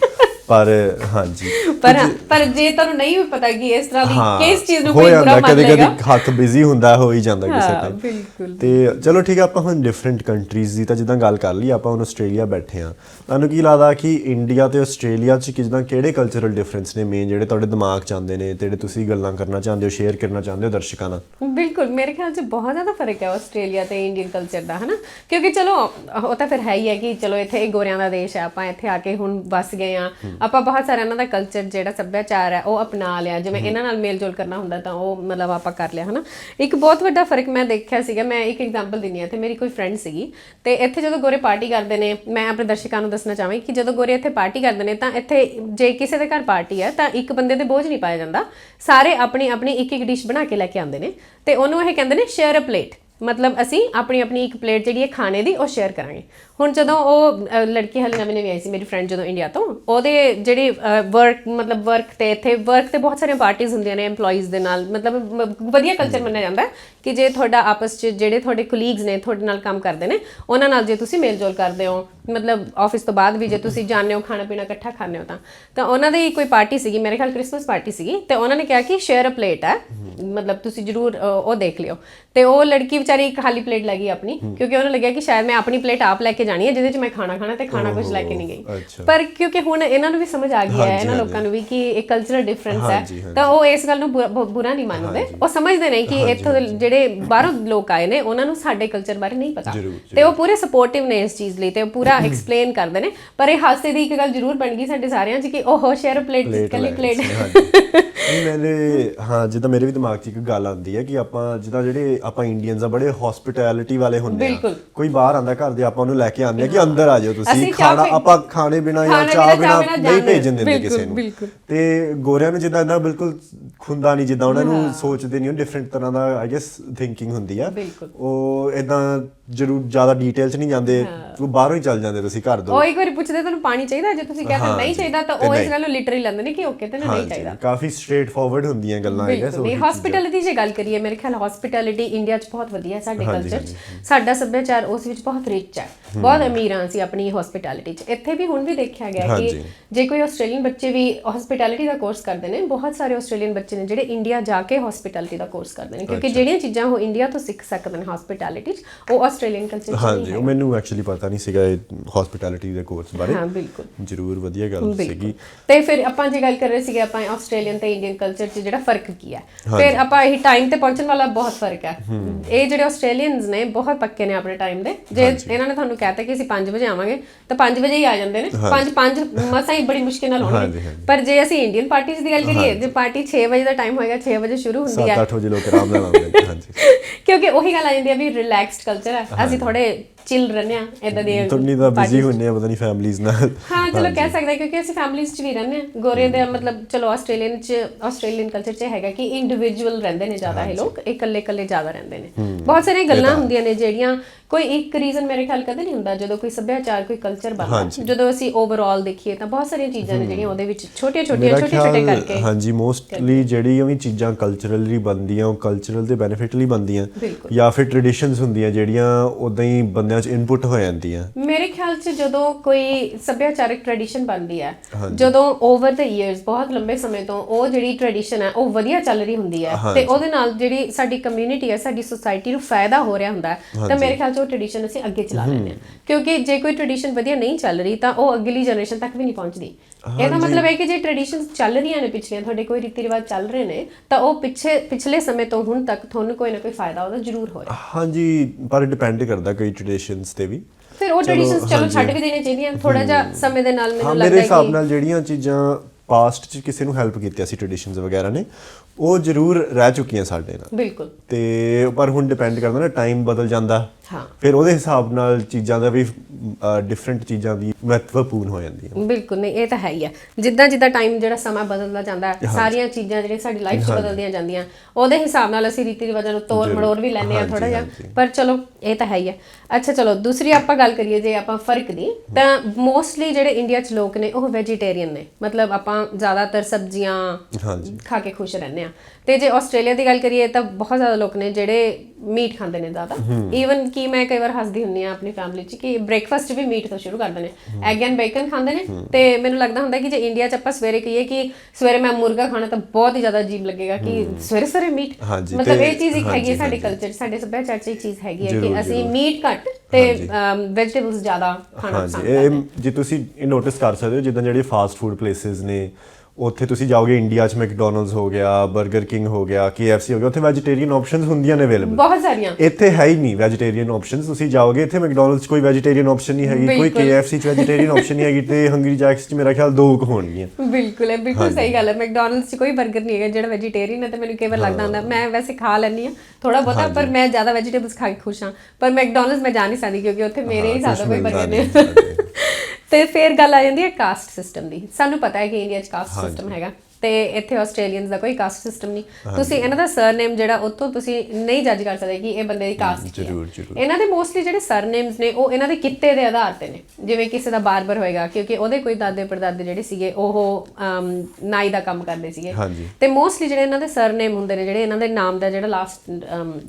ਪਰ ਹਾਂਜੀ। ਪਰ ਪਰ ਜੇ ਤੁਹਾਨੂੰ ਨਹੀਂ ਵੀ ਪਤਾ ਕਿ ਇਸ ਤਰ੍ਹਾਂ ਦੀ ਕਿਸ ਚੀਜ਼ ਨੂੰ ਕੋਈ ਬੁਰਾ ਮੰਨ ਕਦੇ ਕਦੇ ਹੱਥ ਬਿਜ਼ੀ ਹੁੰਦਾ ਹੋ ਹੀ ਜਾਂਦਾ ਕਿਸੇ ਟਾਈਮ ਬਿਲਕੁਲ। ਤੇ ਚਲੋ ਠੀਕ ਹੈ ਆਪਾਂ ਹੁਣ ਡਿਫਰੈਂਟ ਕੰਟਰੀਜ਼ ਦੀ ਤਾਂ ਜਿੱਦਾਂ ਗੱਲ ਕਰ ਲਈ ਆਪਾਂ ਹੁਣ ਆਸਟ੍ਰੇਲੀਆ ਬੈਠੇ ਆ ਤੁਹਾਨੂੰ ਕੀ ਲੱਗਦਾ ਕਿ ਇੰਡੀਆ ਤੇ ਆਸਟ੍ਰੇਲੀਆ 'ਚ ਕਿਦਾਂ ਕਿਹੜੇ ਕਲਚਰਲ ਡਿਫਰੈਂਸ ਨੇ ਮੇਨ ਜਿਹੜੇ ਤੁਹਾਡੇ ਦਿਮਾਗ 'ਚ ਆਉਂਦੇ ਨੇ ਜਿਹੜੇ ਤੁਸੀਂ ਗੱਲਾਂ ਕਰਨਾ ਚਾਹੁੰਦੇ ਹੋ ਸ਼ੇਅਰ ਕਰਨਾ ਚਾਹੁੰਦੇ ਹੋ ਦਰਸ਼ਕਾਂ ਨਾਲ? ਬਿਲਕੁਲ ਮੇਰੇ ਖਿਆਲ 'ਚ ਬਹੁਤ ਜ਼ਿਆਦਾ ਫ਼ਰਕ ਹੈ ਆਸਟ੍ਰੇਲੀਆ ਤੇ ਇੰਡੀਅਨ ਕਲਚਰ ਦਾ ਹਨਾ? ਕਿਉਂਕਿ ਚਲੋ ਉਹ ਤਾਂ ਫਿਰ ਹੈ ਹੀ ਹੈ ਕਿ ਚਲੋ ਇੱਥੇ ਗੋਰਿਆਂ ਦਾ ਦੇਸ਼ ਹੈ ਆਪਾਂ ਇੱਥੇ ਆ ਕੇ ਹੁਣ ਵਸ ਗਏ ਆ ਆਪਾਂ ਬਹੁਤ ਸਾਰਾ ਇਹਨਾਂ ਦਾ ਕਲਚਰ ਜਿਹੜਾ ਸੱਭਿਆਚਾਰ ਹੈ ਉਹ ਅਪਣਾ ਲਿਆ। ਜਿਵੇਂ ਇਹਨਾਂ ਨਾਲ ਮੇਲ ਜੋਲ ਕਰਨਾ ਹੁੰਦਾ ਤਾਂ ਉਹ ਮਤਲਬ ਆਪਾਂ ਕਰ ਲਿਆ ਹਨਾ? ਇੱਕ ਬਹੁਤ ਵੱਡਾ ਫ਼ਰਕ ਮੈਂ ਦੇਖਿਆ ਸੀਗਾ ਮੈਂ ਇੱਕ ਐਗਜ਼ਾਮਪਲ ਦਿੰਨੀ ਆ ਤੇ ਮੇਰੀ ਕੋਈ ਫਰੈਂਡ ਸੀਗੀ ਤੇ ਇੱਥੇ ਜਦੋਂ ਗੋਰੇ ਪਾਰਟੀ ਕਰਦੇ ਨੇ ਮੈਂ ਆਪਣੇ ਦਰਸ਼ਕਾਂ ਨੂੰ ਦੱਸਣਾ ਚਾਹਾਂਗੀ ਕਿ ਜਦੋਂ ਗੋਰੇ ਇੱਥੇ ਪਾਰਟੀ ਕਰਦੇ ਨੇ ਤਾਂ ਇੱਥੇ ਜੇ ਕਿਸੇ ਦੇ ਘਰ ਪਾਰਟੀ ਹੈ ਤਾਂ ਇੱਕ ਬੰਦੇ ਦੇ ਬੋਝ ਨਹੀਂ ਪਾਇਆ ਜਾਂਦਾ। ਸਾਰੇ ਆਪਣੀ ਆਪਣੀ ਇੱਕ ਇੱਕ ਡਿਸ਼ ਬਣਾ ਕੇ ਲੈ ਕੇ ਆਉਂਦੇ ਨੇ ਤੇ ਉਹਨੂੰ ਇਹ ਕਹਿੰਦੇ ਨੇ ਸ਼ੇਅਰ ਅ ਪਲੇਟ ਮਤਲਬ ਅਸੀਂ ਆਪਣੀ ਆਪਣੀ ਇੱਕ ਪਲੇਟ ਜਿਹੜੀ ਹੈ ਖਾਣੇ ਦੀ ਉਹ ਸ਼ੇਅਰ ਕਰਾਂਗੇ। ਹੁਣ ਜਦੋਂ ਉਹ ਲੜਕੀ ਹਾਲੇ ਨਵੀਂ ਨਵੀਂ ਆਈ ਸੀ ਮੇਰੀ ਫਰੈਂਡ ਜਦੋਂ ਇੰਡੀਆ ਤੋਂ ਉਹਦੇ ਜਿਹੜੀ ਵਰਕ ਮਤਲਬ ਵਰਕ ਤੇ ਇੱਥੇ ਵਰਕ ਤੇ ਬਹੁਤ ਸਾਰੀਆਂ ਪਾਰਟੀਆਂ ਹੁੰਦੀਆਂ ਨੇ EMPLOYEES ਦੇ ਨਾਲ ਮਤਲਬ ਵਧੀਆ ਕਲਚਰ ਮੰਨਿਆ ਜਾਂਦਾ ਕਿ ਜੇ ਤੁਹਾਡਾ ਆਪਸ 'ਚ ਜਿਹੜੇ ਤੁਹਾਡੇ ਕੁਲੀਗਸ ਨੇ ਤੁਹਾਡੇ ਨਾਲ ਕੰਮ ਕਰਦੇ ਨੇ ਉਹਨਾਂ ਨਾਲ ਜੇ ਤੁਸੀਂ ਮੇਲ ਜੋਲ ਕਰਦੇ ਹੋ ਮਤਲਬ ਆਫਿਸ ਤੋਂ ਬਾਅਦ ਵੀ ਜੇ ਤੁਸੀਂ ਜਾਂਦੇ ਹੋ ਖਾਣਾ ਪੀਣਾ ਇਕੱਠਾ ਖਾਂਦੇ ਹੋ ਤਾਂ। ਤਾਂ ਉਹਨਾਂ ਦੀ ਕੋਈ ਪਾਰਟੀ ਸੀਗੀ ਮੇਰੇ ਖਿਆਲ ਕ੍ਰਿਸਮਸ ਪਾਰਟੀ ਸੀਗੀ ਤੇ ਉਹਨਾਂ ਨੇ ਕਿਹਾ ਕਿ ਸ਼ੇਅਰ ਅ ਪਲੇਟ ਹੈ ਮਤਲਬ ਤੁਸੀਂ ਜਰੂਰ ਉਹ ਦੇਖ ਲਿਓ। ਤੇ ਉਹ ਲੜਕੀ ਵਿਚਾਰੀ ਇੱਕ ਖਾਲੀ ਪਲੇਟ ਲੈ ਗਈ ਆਪਣੀ ਕਿਉਂਕਿ ਉਹਨੂੰ ਲੱਗਿਆ ਕਿ ਸ਼ਾਇਦ ਮੈਂ ਆਪਣੀ ਪਲੇਟ ਆਪ ਲੈ ਕੇ ਜਾਣੀ ਹੈ ਜਿਹਦੇ 'ਚ ਮੈਂ ਖਾਣਾ ਖਾਣਾ ਤੇ ਖਾਣਾ ਕੁਝ ਲੈ ਕੇ ਨਹੀਂ ਗਈ। ਪਰ ਕਿਉਂਕਿ ਹੁਣ ਇਹਨਾਂ ਨੂੰ ਵੀ ਸਮਝ ਆ ਗਿਆ ਹੈ ਇਹਨਾਂ। ਲੋਕਾਂ ਨੂੰ ਵੀ ਕਿ ਇਹ ਕਲਚਰਲ ਡਿਫਰੈਂਸ ਹੈ। ਤਾਂ ਉਹ ਇਸ ਗੱਲ ਨੂੰ ਬੁਰਾ- ਨਹੀਂ ਮੰਨਦੇ। ਉਹ ਸਮਝਦੇ ਨੇ ਕਿ ਇੱਥੋਂ ਜਿਹੜੇ ਬਾਹਰੋਂ ਲੋਕ ਆਏ ਨੇ ਉਹਨਾਂ ਨੂੰ ਸਾਡੇ ਕਲਚਰ ਬਾਰੇ ਨਹੀਂ ਪਤਾ। ਤੇ ਉਹ ਪੂਰੇ ਸਪੋਰਟਿਵ ਨੇ ਇਸ ਚੀਜ਼ ਲਈ ਤੇ ਉਹ ਪੂਰਾ ਐਕਸਪਲੇਨ ਕਰਦੇ ਨੇ। ਪਰ ਇਹ ਹਾਸੇ ਦੀ ਇੱਕ ਗੱਲ ਜ਼ਰੂਰ ਬਣ ਗਈ ਸਾਡੇ ਸਾਰਿਆਂ 'ਚ ਕਿ ਉਹ ਸ਼ੇਅਰ ਪਲੇਟ ਕੱਲੀ ਪਲੇਟ ਮੇਰੇ ਹਾਂ ਜਿੱਦਾਂ ਮੇਰੇ ਵੀ ਦਿਮਾਗ 'ਚ ਇੱਕ ਗੱਲ ਆਉਂਦੀ ਹੈ ਕਿ ਆਪਾਂ ਜਿੱਦਾਂ ਜਿਹੜੇ ਆਪਾਂ ਇੰਡੀਅਨਸ ਆ ਬੜੇ ਹਸਪਿਟੈਲਿਟੀ ਵਾਲੇ ਹੁੰਦੇ ਆ। ਕੋਈ ਬਾਹਰ ਆਂਦਾ ਘਰ ਦੇ ਆਪਾਂ ਉਹਨੂੰ ਲੈ ਕੇ ਆਉਂਦੇ ਆ ਕਿ ਅੰਦਰ ਆ ਜਾਓ ਤੁਸੀਂ ਖਾਣਾ ਆਪਾਂ ਖਾਣੇ ਬਿਨਾ ਜਾਂ ਚਾਹ ਬਿਨਾਂ, ਨਹੀਂ। ਭੇਜਣ ਦਿੰਦੇ ਕਿਸੇ ਨੂੰ। ਤੇ ਗੋਰਿਆਂ ਨੂੰ ਜਿੱਦਾਂ ਇਹਨਾਂ ਬਿਲਕੁਲ ਖੁੰਦਾ ਨਹੀਂ ਜਿੱਦਾਂ ਉਹਨਾਂ ਨੂੰ ਸੋਚਦੇ ਨਹੀਂ ਉਹ ਡਿਫਰੈਂਟ ਤਰ੍ਹਾਂ ਦਾ ਆਈ ਗੈਸ ਥਿੰਕਿੰਗ ਹੁੰਦੀ ਆ। ਉਹ ਇਦਾਂ ਜ਼ਰੂਰ ਜ਼ਿਆਦਾ ਡਿਟੇਲ 'ਚ ਨਹੀਂ ਜਾਂਦੇ ਉਹ ਬਾਹਰੋਂ ਹੀ ਚੱਲ ਜਾਂਦੇ ਤੁਸੀਂ ਘਰ ਦੋ। ਉਹ ਇੱਕ ਵਾਰੀ ਪੁੱਛਦੇ ਤੁਹਾਨੂੰ ਪਾਣੀ ਚਾਹੀਦਾ? ਜੇ ਤੁਸੀਂ ਕਹਿੰਦੇ ਨਹੀਂ ਚਾਹੀਦਾ ਤਾਂ ਉਹ ਇਸ ਨਹੀਂ। ਗੱਲ ਨੂੰ ਲਿਟਰਲੀ ਲੈਂਦੇ ਨੇ ਕਿ ਓਕੇ ਤੇ ਨਹੀਂ ਚਾਹੀਦਾ। ਕਾਫੀ ਸਟ੍ਰੇਟ ਫਾਰਵਰਡ ਹੁੰਦੀਆਂ ਗੱਲਾਂ ਗੈਸ ਬਿਲਕੁਲ। ਨਹੀਂ ਹਸਪਿਟੈਲਿਟੀ ਜੇ ਗੱਲ ਕਰੀਏ ਮੇਰੇ ਖਿਆਲ ਹਸਪਿਟੈਲਿਟੀ ਇੰਡੀਆ 'ਚ ਬਹੁਤ ਵਧੀਆ ਹੈ ਸਾਡੇ ਕਲਚਰ 'ਚ। ਸਾਡਾ ਸੱਭਿਆਚਾਰ ਉਸ ਵਿੱਚ ਬਹੁਤ ਰਿਚ ਹੈ। ਬਹੁਤ ਅਮੀਰਾਂ ਸੀ ਆਪਣੀ ਹਸਪਿਟੈਲਿਟੀ 'ਚ। ਇੱਥੇ ਵੀ ਹੁਣ ਵੀ ਦੇਖਿਆ ਗਿਆ ਕਿ। ਜੇ ਕੋਈ ਆਸਟ੍ਰੇਲੀਅਨ ਬੱਚੇ ਵੀ ਹਸਪਿਟੈਲਿਟੀ ਦਾ ਕੋਰਸ ਕਰਦੇ ਨੇ ਬਹੁਤ ਸਾਰੇ ਆਸਟ੍ਰੇਲੀਅਨ ਬੱਚੇ ਨੇ ਜਿਹੜੇ ਇੰਡੀਆ ਜਾ ਕੇ ਹਸਪਿਟੈਲਿਟੀ ਦਾ ਕੋਰਸ ਕਰਦੇ ਨੇ ਕਿਉਂਕਿ ਜਿਹੜੀਆਂ ਚੀਜ਼ਾਂ ਉਹ ਇੰਡੀਆ ਤੋਂ ਸਿੱਖ ਸਕਦੇ ਨੇ ਹਸਪਿਟੈਲਿਟੀ 'ਚ ਉਹ ਆਸਟ੍ਰੇਲੀਅਨ ਕਲਚਰ 'ਚ ਹਾਂਜੀ ਉਹ ਮੈਨੂੰ ਐਕਚੁਅਲੀ ਪਤਾ ਨਹੀਂ ਸੀਗਾ ਇਹ ਹਸਪਿਟੈਲਿਟੀ ਦੇ ਕੋਰਸ ਬਾਰੇ। ਹਾਂ ਬਿਲਕੁਲ। ਜ਼ਰੂਰ ਵਧੀਆ ਗੱਲ ਸੀਗੀ। ਤੇ ਫਿਰ ਆਪਾਂ ਜੇ ਗੱਲ ਕਰ ਰਹੇ ਸੀਗੇ ਆਪਾਂ ਆਸਟ੍ਰੇਲੀਅਨ ਤੇ ਇੰਡੀਅਨ ਕਲਚਰ 'ਚ ਜਿਹੜਾ ਫ਼ਰਕ ਕੀ ਹੈ? ਫਿਰ ਆਪਾਂ ਇਹ ਟਾਈਮ ਤੇ ਪਹੁੰਚਣ ਵਾਲਾ ਬਹੁਤ ਫ਼ਰਕ ਹੈ। ਇਹ ਜਿਹੜੇ ਆਸਟ੍ਰੇਲੀਅਨਸ ਨੇ ਬਹੁਤ ਪੱਕੇ ਨੇ ਆਪਣੇ ਟਾਈਮ ਦੇ। ਜੇ ਇਹਨਾਂ ਨੇ ਤੁਹਾਨੂੰ ਕਹਿਤਾ ਕਿ ਅਸੀਂ 5 ਵਜੇ ਆਵਾਂਗੇ ਤਾਂ 5 ਵਜੇ ਹੀ ਆ ਜਾਂਦੇ ਨੇ। 5 5 ਮਸਾਂ ਹੀ ਬੜੀ ਮੁਸ਼ਕਿਲ ਨਾਲ ਹੋਣਗੇ। ਪਰ ਜੇ ਅਸੀਂ ਇੰਡੀਅਨ ਪਾਰਟੀਜ਼ ਦੀ ਗੱਲ ਕਰੀਏ ਜੇ ਪਾਰਟੀ 6 ਵਜੇ ਦਾ ਟਾਈਮ ਹੋਏਗਾ 6 ਵਜੇ ਸ਼ੁਰੂ ਹੁੰਦੀ ਹੈ। 7-8 ਵਜੇ ਲੋਕ ਆਰਾਮ ਨਾਲ ਆਉਂਦੇ ਹਾਂਜੀ। ਕਿਉਂਕਿ ਉਹੀ ਗੱਲ ਆ ਜਾਂਦੀ ਹੈ ਵੀ ਰਿਲੈਕਸਡ ਕਲਚਰ ਹੈ। ਅਸੀਂ ਥੋੜੇ ਚਿਲ ਰਹਿੰਦੇ ਆ ਇਦਾਂ ਦੀ ਤੁੰਨੀ ਤਾਂ ਬਿਜ਼ੀ ਹੁੰਨੇ ਆ ਪਤਾ ਨਹੀਂ ਫੈਮਲੀਜ਼ ਨਾਲ। ਹਾਂ ਚਲੋ ਕਹਿ ਸਕਦੇ ਕਿਉਂਕਿ ਅਸੀਂ ਫੈਮਿਲੀਜ਼ 'ਚ ਵੀ ਰਹਿੰਦੇ ਹਾਂ। ਗੋਰੇ ਦੇ ਮਤਲਬ ਚਲੋ ਆਸਟ੍ਰੇਲੀਅਨ 'ਚ ਆਸਟ੍ਰੇਲੀਅਨ ਕਲਚਰ 'ਚ ਹੈਗਾ ਕਿ ਇੰਡੀਵਿਜੂਅਲ ਰਹਿੰਦੇ ਨੇ ਜ਼ਿਆਦਾ ਇਹ ਲੋਕ ਇਕੱਲੇ ਇਕੱਲੇ ਜ਼ਿਆਦਾ ਰਹਿੰਦੇ ਨੇ। ਬਹੁਤ ਸਾਰੀਆਂ ਗੱਲਾਂ ਹੁੰਦੀਆਂ ਨੇ ਜਿਹੜੀਆਂ ਕੋਈ ਇੱਕ ਰੀਜ਼ਨ ਮੇਰੇ ਖਿਆਲ ਕਦੇ ਨਹੀਂ ਹੁੰਦਾ ਜਦੋਂ ਕੋਈ ਸੱਭਿਆਚਾਰ ਕੋਈ ਕਲਚਰ ਬਣਦਾ। ਜਦੋਂ ਅਸੀਂ ਓਵਰਆਲ ਦੇਖੀਏ ਤਾਂ ਬਹੁਤ ਸਾਰੀਆਂ ਚੀਜ਼ਾਂ ਨੇ ਜਿਹੜੀਆਂ ਉਹਦੇ ਵਿੱਚ ਛੋਟੀਆਂ ਛੋਟੀਆਂ ਮੇਰਾ ਛੋਟੇ ਛੋਟੇ ਖਿਆਲ ਕਰਕੇ ਹਾਂਜੀ ਮੋਸਟਲੀ ਜਿਹੜੀਆਂ ਵੀ ਚੀਜ਼ਾਂ ਕਲਚਰਲੀ ਬਣਦੀਆਂ ਉਹ ਕਲਚਰਲ ਦੇ ਬੈਨੀਫਿਟ ਲਈ ਬਣਦੀਆਂ। ਜਾਂ ਫਿਰ ਟ੍ਰੈਡੀਸ਼ਨਸ ਹੁੰਦੀਆਂ ਜਿਹੜੀਆਂ ਉਦਾਂ ਹੀ ਬੰਦਿਆਂ 'ਚ ਇਨਪੁਟ ਹੋ ਜਾਂਦੀਆਂ। ਮੇਰੇ ਖਿਆਲ 'ਚ ਜਦੋਂ ਕੋਈ ਸੱਭਿਆਚਾਰਕ ਟ੍ਰੈਡੀਸ਼ਨ ਬਣਦੀ ਹੈ ਜਦੋਂ ਓਵਰ ਦ ਇਅਰਸ ਬਹੁਤ ਲੰਬੇ ਸਮੇਂ ਤੋਂ ਉਹ ਜਿਹੜੀ ਟ੍ਰੈਡੀਸ਼ਨ ਹੈ ਉਹ ਵਧੀਆ ਚੱਲ ਰਹੀ ਹੁੰਦੀ ਹੈ। ਤੇ ਉਹਦੇ ਨਾਲ ਜਿਹੜੀ ਸਾਡੀ ਕਮਿਊਨਿਟੀ ਹੈ ਸਾਡੀ ਸੁਸਾਇਟੀ ਨੂੰ ਫਾਇਦਾ ਹੋ ਰਿਹਾ ਹੁੰਦਾ ਤਾਂ ਮੇਰੇ ਖਿਆਲ 'ਚ ਉਹ ਟ੍ਰੈਡੀਸ਼ਨ ਅਸੀਂ ਅੱਗੇ ਚਲਾ ਲੈਂਦੇ ਹਾਂ। ਕਿਉਂਕਿ ਜੇ ਕੋਈ ਟ੍ਰੈਡੀਸ਼ਨ ਵਧੀਆ ਨਹੀਂ ਚੱਲ ਰਹੀ ਤਾਂ ਉਹ ਅਗਲੀ ਜਨਰੇਸ਼ਨ ਤੱਕ ਵੀ ਨਹੀਂ ਪਹੁੰਚਦੀ। ਇਹਦਾ ਮਤਲਬ ਹੈ ਕਿ ਜੇ ਟ੍ਰੈਡੀਸ਼ਨਸ ਚੱਲ ਰਹੀਆਂ ਨੇ ਪਿਛਲੀਆਂ ਤੁਹਾਡੇ ਕੋਈ ਰੀਤੀ ਰਿਵਾਜ ਚੱਲ ਰਹੇ ਨੇ ਤਾਂ ਉਹ ਪਿੱਛੇ ਪਿਛਲੇ ਸਮੇਂ ਤੋਂ ਹੁਣ ਤੱਕ ਤੁਹਾਨੂੰ ਕੋਈ ਨਾ ਕੋਈ ਫਾਇਦਾ ਉਹਦਾ ਜ਼ਰੂਰ ਹੋ ਰਿਹਾ। ਹਾਂਜੀ ਪਰ ਡਿਪੈਂਡ ਕਰਦਾ ਕਈ ਟ੍ਰੈਡੀਸ਼ਨਸ ਤੇ ਵੀ। ਫਿਰ ਉਹ ਟ੍ਰੈਡੀਸ਼ਨਸ ਚਲੋ ਛੱਡ ਵੀ ਦੇਣੇ ਚਾਹੀਦੀਆਂ ਥੋੜਾ ਜਿਹਾ ਸਮੇਂ ਦੇ ਨਾਲ ਮੈਨੂੰ ਮੇਰੇ ਲੱਗਦਾ ਹੈ ਹਿਸਾਬ ਕਿ ਨਾਲ ਜਿਹੜੀਆਂ ਚੀਜ਼ਾਂ ਪਾਸਟ 'ਚ ਕਿਸੇ ਨੂੰ ਹੈਲਪ ਕੀਤੀ ਸੀ ਟ੍ਰੈਡੀਸ਼ਨਸ ਵਗੈਰਾ ਨੇ ਉਹ ਜ਼ਰੂਰ ਰਹਿ ਚੁੱਕੀਆਂ ਸਾਡੇ ਨਾਲ। ਬਿਲਕੁਲ। ਤੇ ਪਰ ਹੁਣ ਡਿਪੈਂਡ ਕਰਦਾ ਨਾ ਟਾਈਮ ਬਦਲ ਜਾਂਦਾ। ਹਾਂ। ਫਿਰ ਉਹਦੇ ਹਿਸਾਬ ਨਾਲ ਚੀਜ਼ਾਂ ਦਾ ਵੀ ਡਿਫਰੈਂਟ ਚੀਜ਼ਾਂ ਦੀ ਮਹੱਤਵਪੂਰਨ ਹੋ ਜਾਂਦੀਆਂ ਬਿਲਕੁਲ ਨਹੀਂ ਇਹ ਤਾਂ ਹੈ ਹੀ ਹੈ ਜਿੱਦਾਂ ਜਿੱਦਾਂ ਟਾਈਮ ਜਿਹੜਾ ਸਮਾਂ ਬਦਲਦਾ ਜਾਂਦਾ ਹੈ ਸਾਰੀਆਂ ਚੀਜ਼ਾਂ ਜਿਹੜੀਆਂ ਸਾਡੀ ਲਾਈਫ 'ਚ ਬਦਲਦੀਆਂ ਜਾਂਦੀਆਂ। ਉਹਦੇ ਹਿਸਾਬ ਨਾਲ ਅਸੀਂ ਰੀਤੀ ਰਿਵਾਜਾਂ ਨੂੰ ਤੋੜ ਮੜੋੜ ਵੀ ਲੈਂਦੇ ਆ ਥੋੜਾ ਜਿਹਾ। ਪਰ ਚਲੋ ਇਹ ਤਾਂ ਹੈ ਹੀ ਹੈ ਅੱਛਾ ਚਲੋ ਦੂਸਰੀ ਆਪਾਂ ਗੱਲ ਕਰੀਏ ਜੇ ਆਪਾਂ ਫ਼ਰਕ ਦੀ ਤਾਂ ਮੋਸਟਲੀ ਜਿਹੜੇ ਇੰਡੀਆ 'ਚ ਲੋਕ ਨੇ ਉਹ ਵੈਜੀਟੇਰੀਅਨ ਨੇ। ਮਤਲਬ ਆਪਾਂ ਜ਼ਿਆਦਾਤਰ ਸਬਜ਼ੀਆਂ ਹਾਂਜੀ। ਖਾ ਕੇ ਖੁਸ਼ ਰਹਿੰਦੇ ਆ ਤੇ ਜੇ ਆਸਟ੍ਰੇਲੀਆ ਦੀ ਗੱਲ ਕਰੀਏ ਤਾਂ ਬਹੁਤ ਜ਼ਿਆਦਾ ਲੋਕ ਨੇ ਜਿਹੜੇ ਮੀਟ ਖਾਂਦੇ ਨੇ ਜ਼ਿਆਦਾ। ਈਵਨ ਕਿ ਮੈਂ ਕਈ ਵਾਰ ਹੱਸਦੀ ਹੁੰਨੀ ਆ ਆਪਣੀ ਫੈਮਿਲੀ 'ਚ ਕਿ ਬ੍ਰੇਕਫਾਸਟ ਵੀ ਮੀਟ ਤੋਂ ਸ਼ੁਰੂ ਕਰਦੇ ਨੇ ਐਗ ਐਂਡ ਬੇਕਨ ਖਾਂਦੇ ਨੇ ਤੇ ਮੈਨੂੰ ਲੱਗਦਾ ਹੁੰਦਾ ਕਿ ਜੇ ਇੰਡੀਆ 'ਚ ਆਪਾਂ ਸਵੇਰੇ ਕਹੀਏ ਕਿ ਸਵੇਰੇ ਮੈਂ ਮੁਰਗਾ ਖਾਣਾ ਤਾਂ ਬਹੁਤ ਹੀ ਜ਼ਿਆਦਾ ਅਜੀਬ ਲੱਗੇਗਾ ਕਿ ਸਵੇਰੇ ਸਵੇਰੇ ਮੀਟ। ਮਤਲਬ ਇਹ ਚੀਜ਼ ਹੈਗੀ ਹੈ ਹਾਂਜੀ, ਸਾਡੇ। ਕਲਚਰ ਸਾਡੇ ਸੱਭਿਆਚਾਰ 'ਚ ਇਹ ਚੀਜ਼ ਹੈਗੀ ਹੈ ਕਿ ਅਸੀਂ। ਮੀਟ ਘੱਟ ਤੇ ਵੈਜੀਟੇਬਲਸ ਜ਼ਿਆਦਾ ਖਾਣਾ ਪਸੰਦ ਕਰਦੇ ਇਹ ਜੇ ਤੁਸੀਂ ਇਹ ਨੋਟਿਸ ਕਰ ਸਕਦੇ ਹੋ ਜਿੱਦਾਂ ਜਿਹੜੇ ਫਾਸਟ ਫੂਡ ਪਲੇਸਿਸ ਨੇ ਉੱਥੇ ਤੁਸੀਂ ਜਾਓਗੇ ਇੰਡੀਆ 'ਚ ਮੈਕਡੋਨਲਡਸ ਹੋ ਗਿਆ 버ਗਰ ਕਿੰਗ ਹੋ ਗਿਆ KFC ਹੋ ਗਿਆ ਉੱਥੇ ਵੈਜੀਟੇਰੀਅਨ ਆਪਸ਼ਨਸ ਹੁੰਦੀਆਂ ਨੇ ਅਵੇਲੇਬਲ ਬਹੁਤ ਸਾਰੀਆਂ। ਇੱਥੇ ਹੈ ਹੀ ਨਹੀਂ ਵੈਜੀਟੇਰੀਅਨ ਆਪਸ਼ਨਸ ਤੁਸੀਂ ਜਾਓਗੇ ਇੱਥੇ ਮੈਕਡੋਨਲਡਸ ਕੋਈ ਵੈਜੀਟੇਰੀਅਨ ਆਪਸ਼ਨ ਨਹੀਂ ਹੈਗੀ ਕੋਈ KFC 'ਚ ਵੈਜੀਟੇਰੀਅਨ ਆਪਸ਼ਨ ਨਹੀਂ ਹੈਗੀ ਤੇ ਹੰਗਰੀ ਜੈਕਸ 'ਚ ਮੇਰਾ ਖਿਆਲ ਦੋ ਕੁ ਹੋਣਗੀਆਂ। ਬਿਲਕੁਲ ਹੈ ਬਿਲਕੁਲ ਸਹੀ ਗੱਲ ਹੈ। ਮੈਕਡੋਨਲਡਸ 'ਚ ਕੋਈ 버ਗਰ ਨਹੀਂ ਹੈਗਾ ਜਿਹੜਾ ਵੈਜੀਟੇਰੀਅਨ ਹੈ ਤੇ ਮੈਨੂੰ ਕਈ ਲੱਗਦਾ ਹੁੰਦਾ ਮੈਂ ਵੈਸੇ ਖਾ ਲੈਂਦੀ ਆ ਥੋੜਾ ਬਹੁਤਾ ਪਰ ਮੈਂ ਜ਼ਿਆਦਾ ਵੈਜੀਟੇਬਲਸ ਖਾ ਕੇ ਖੁਸ਼ ਹਾਂ। ਪਰ ਮੈਕਡੋਨਲਡਸ ਮੈਂ ਜਾ ਨਹੀਂ ਸਕਦੀ ਕਿਉਂਕਿ ਉੱਥੇ ਮੇਰੇ ਹੀ ਜ਼ਿਆਦਾ ਕੋਈ 버ਗਰ ਨਹੀਂ ਤੇ ਫਿਰ ਗੱਲ ਆ ਜਾਂਦੀ ਹੈ ਕਾਸਟ ਸਿਸਟਮ ਦੀ। ਸਾਨੂੰ ਪਤਾ ਹੈ ਕਿ ਇੰਡੀਆ 'ਚ ਕਾਸਟ ਸਿਸਟਮ ਹੈਗਾ। ਤੇ ਇੱਥੇ ਆਸਟ੍ਰੇਲੀਅਨਸ ਦਾ ਕੋਈ ਕਾਸਟ ਸਿਸਟਮ ਨਹੀਂ। ਤੁਸੀਂ ਇਹਨਾਂ ਦਾ ਸਰਨੇਮ ਜਿਹੜਾ ਉੱਥੋਂ ਤੁਸੀਂ ਨਹੀਂ ਜੱਜ ਕਰ ਸਕਦੇ ਕਿ ਇਹ ਬੰਦੇ ਦੀ ਕਾਸਟ ਕੀ ਹੈ। ਜ਼ਰੂਰ, ਜ਼ਰੂਰ। ਇਹਨਾਂ ਦੇ ਮੋਸਟਲੀ ਜਿਹੜੇ ਸਰਨੇਮਸ ਨੇ ਉਹ ਇਹਨਾਂ ਦੇ ਕਿੱਤੇ ਦੇ ਆਧਾਰ ਤੇ ਨੇ। ਜਿਵੇਂ ਕਿਸੇ ਦਾ ਬਾਰਬਰ ਹੋਏਗਾ ਕਿਉਂਕਿ ਉਹਦੇ ਕੋਈ ਦਾਦੇ ਪੜਦਾਦੇ ਜਿਹੜੇ ਸੀਗੇ ਉਹ ਨਾਈ ਦਾ ਕੰਮ ਕਰਦੇ ਸੀਗੇ। ਤੇ ਮੋਸਟਲੀ ਜਿਹੜੇ ਇਹਨਾਂ ਦੇ ਸਰਨੇਮ ਹੁੰਦੇ ਨੇ ਜਿਹੜੇ ਇਹਨਾਂ ਦੇ ਨਾਮ ਦਾ ਜਿਹੜਾ ਲਾਸਟ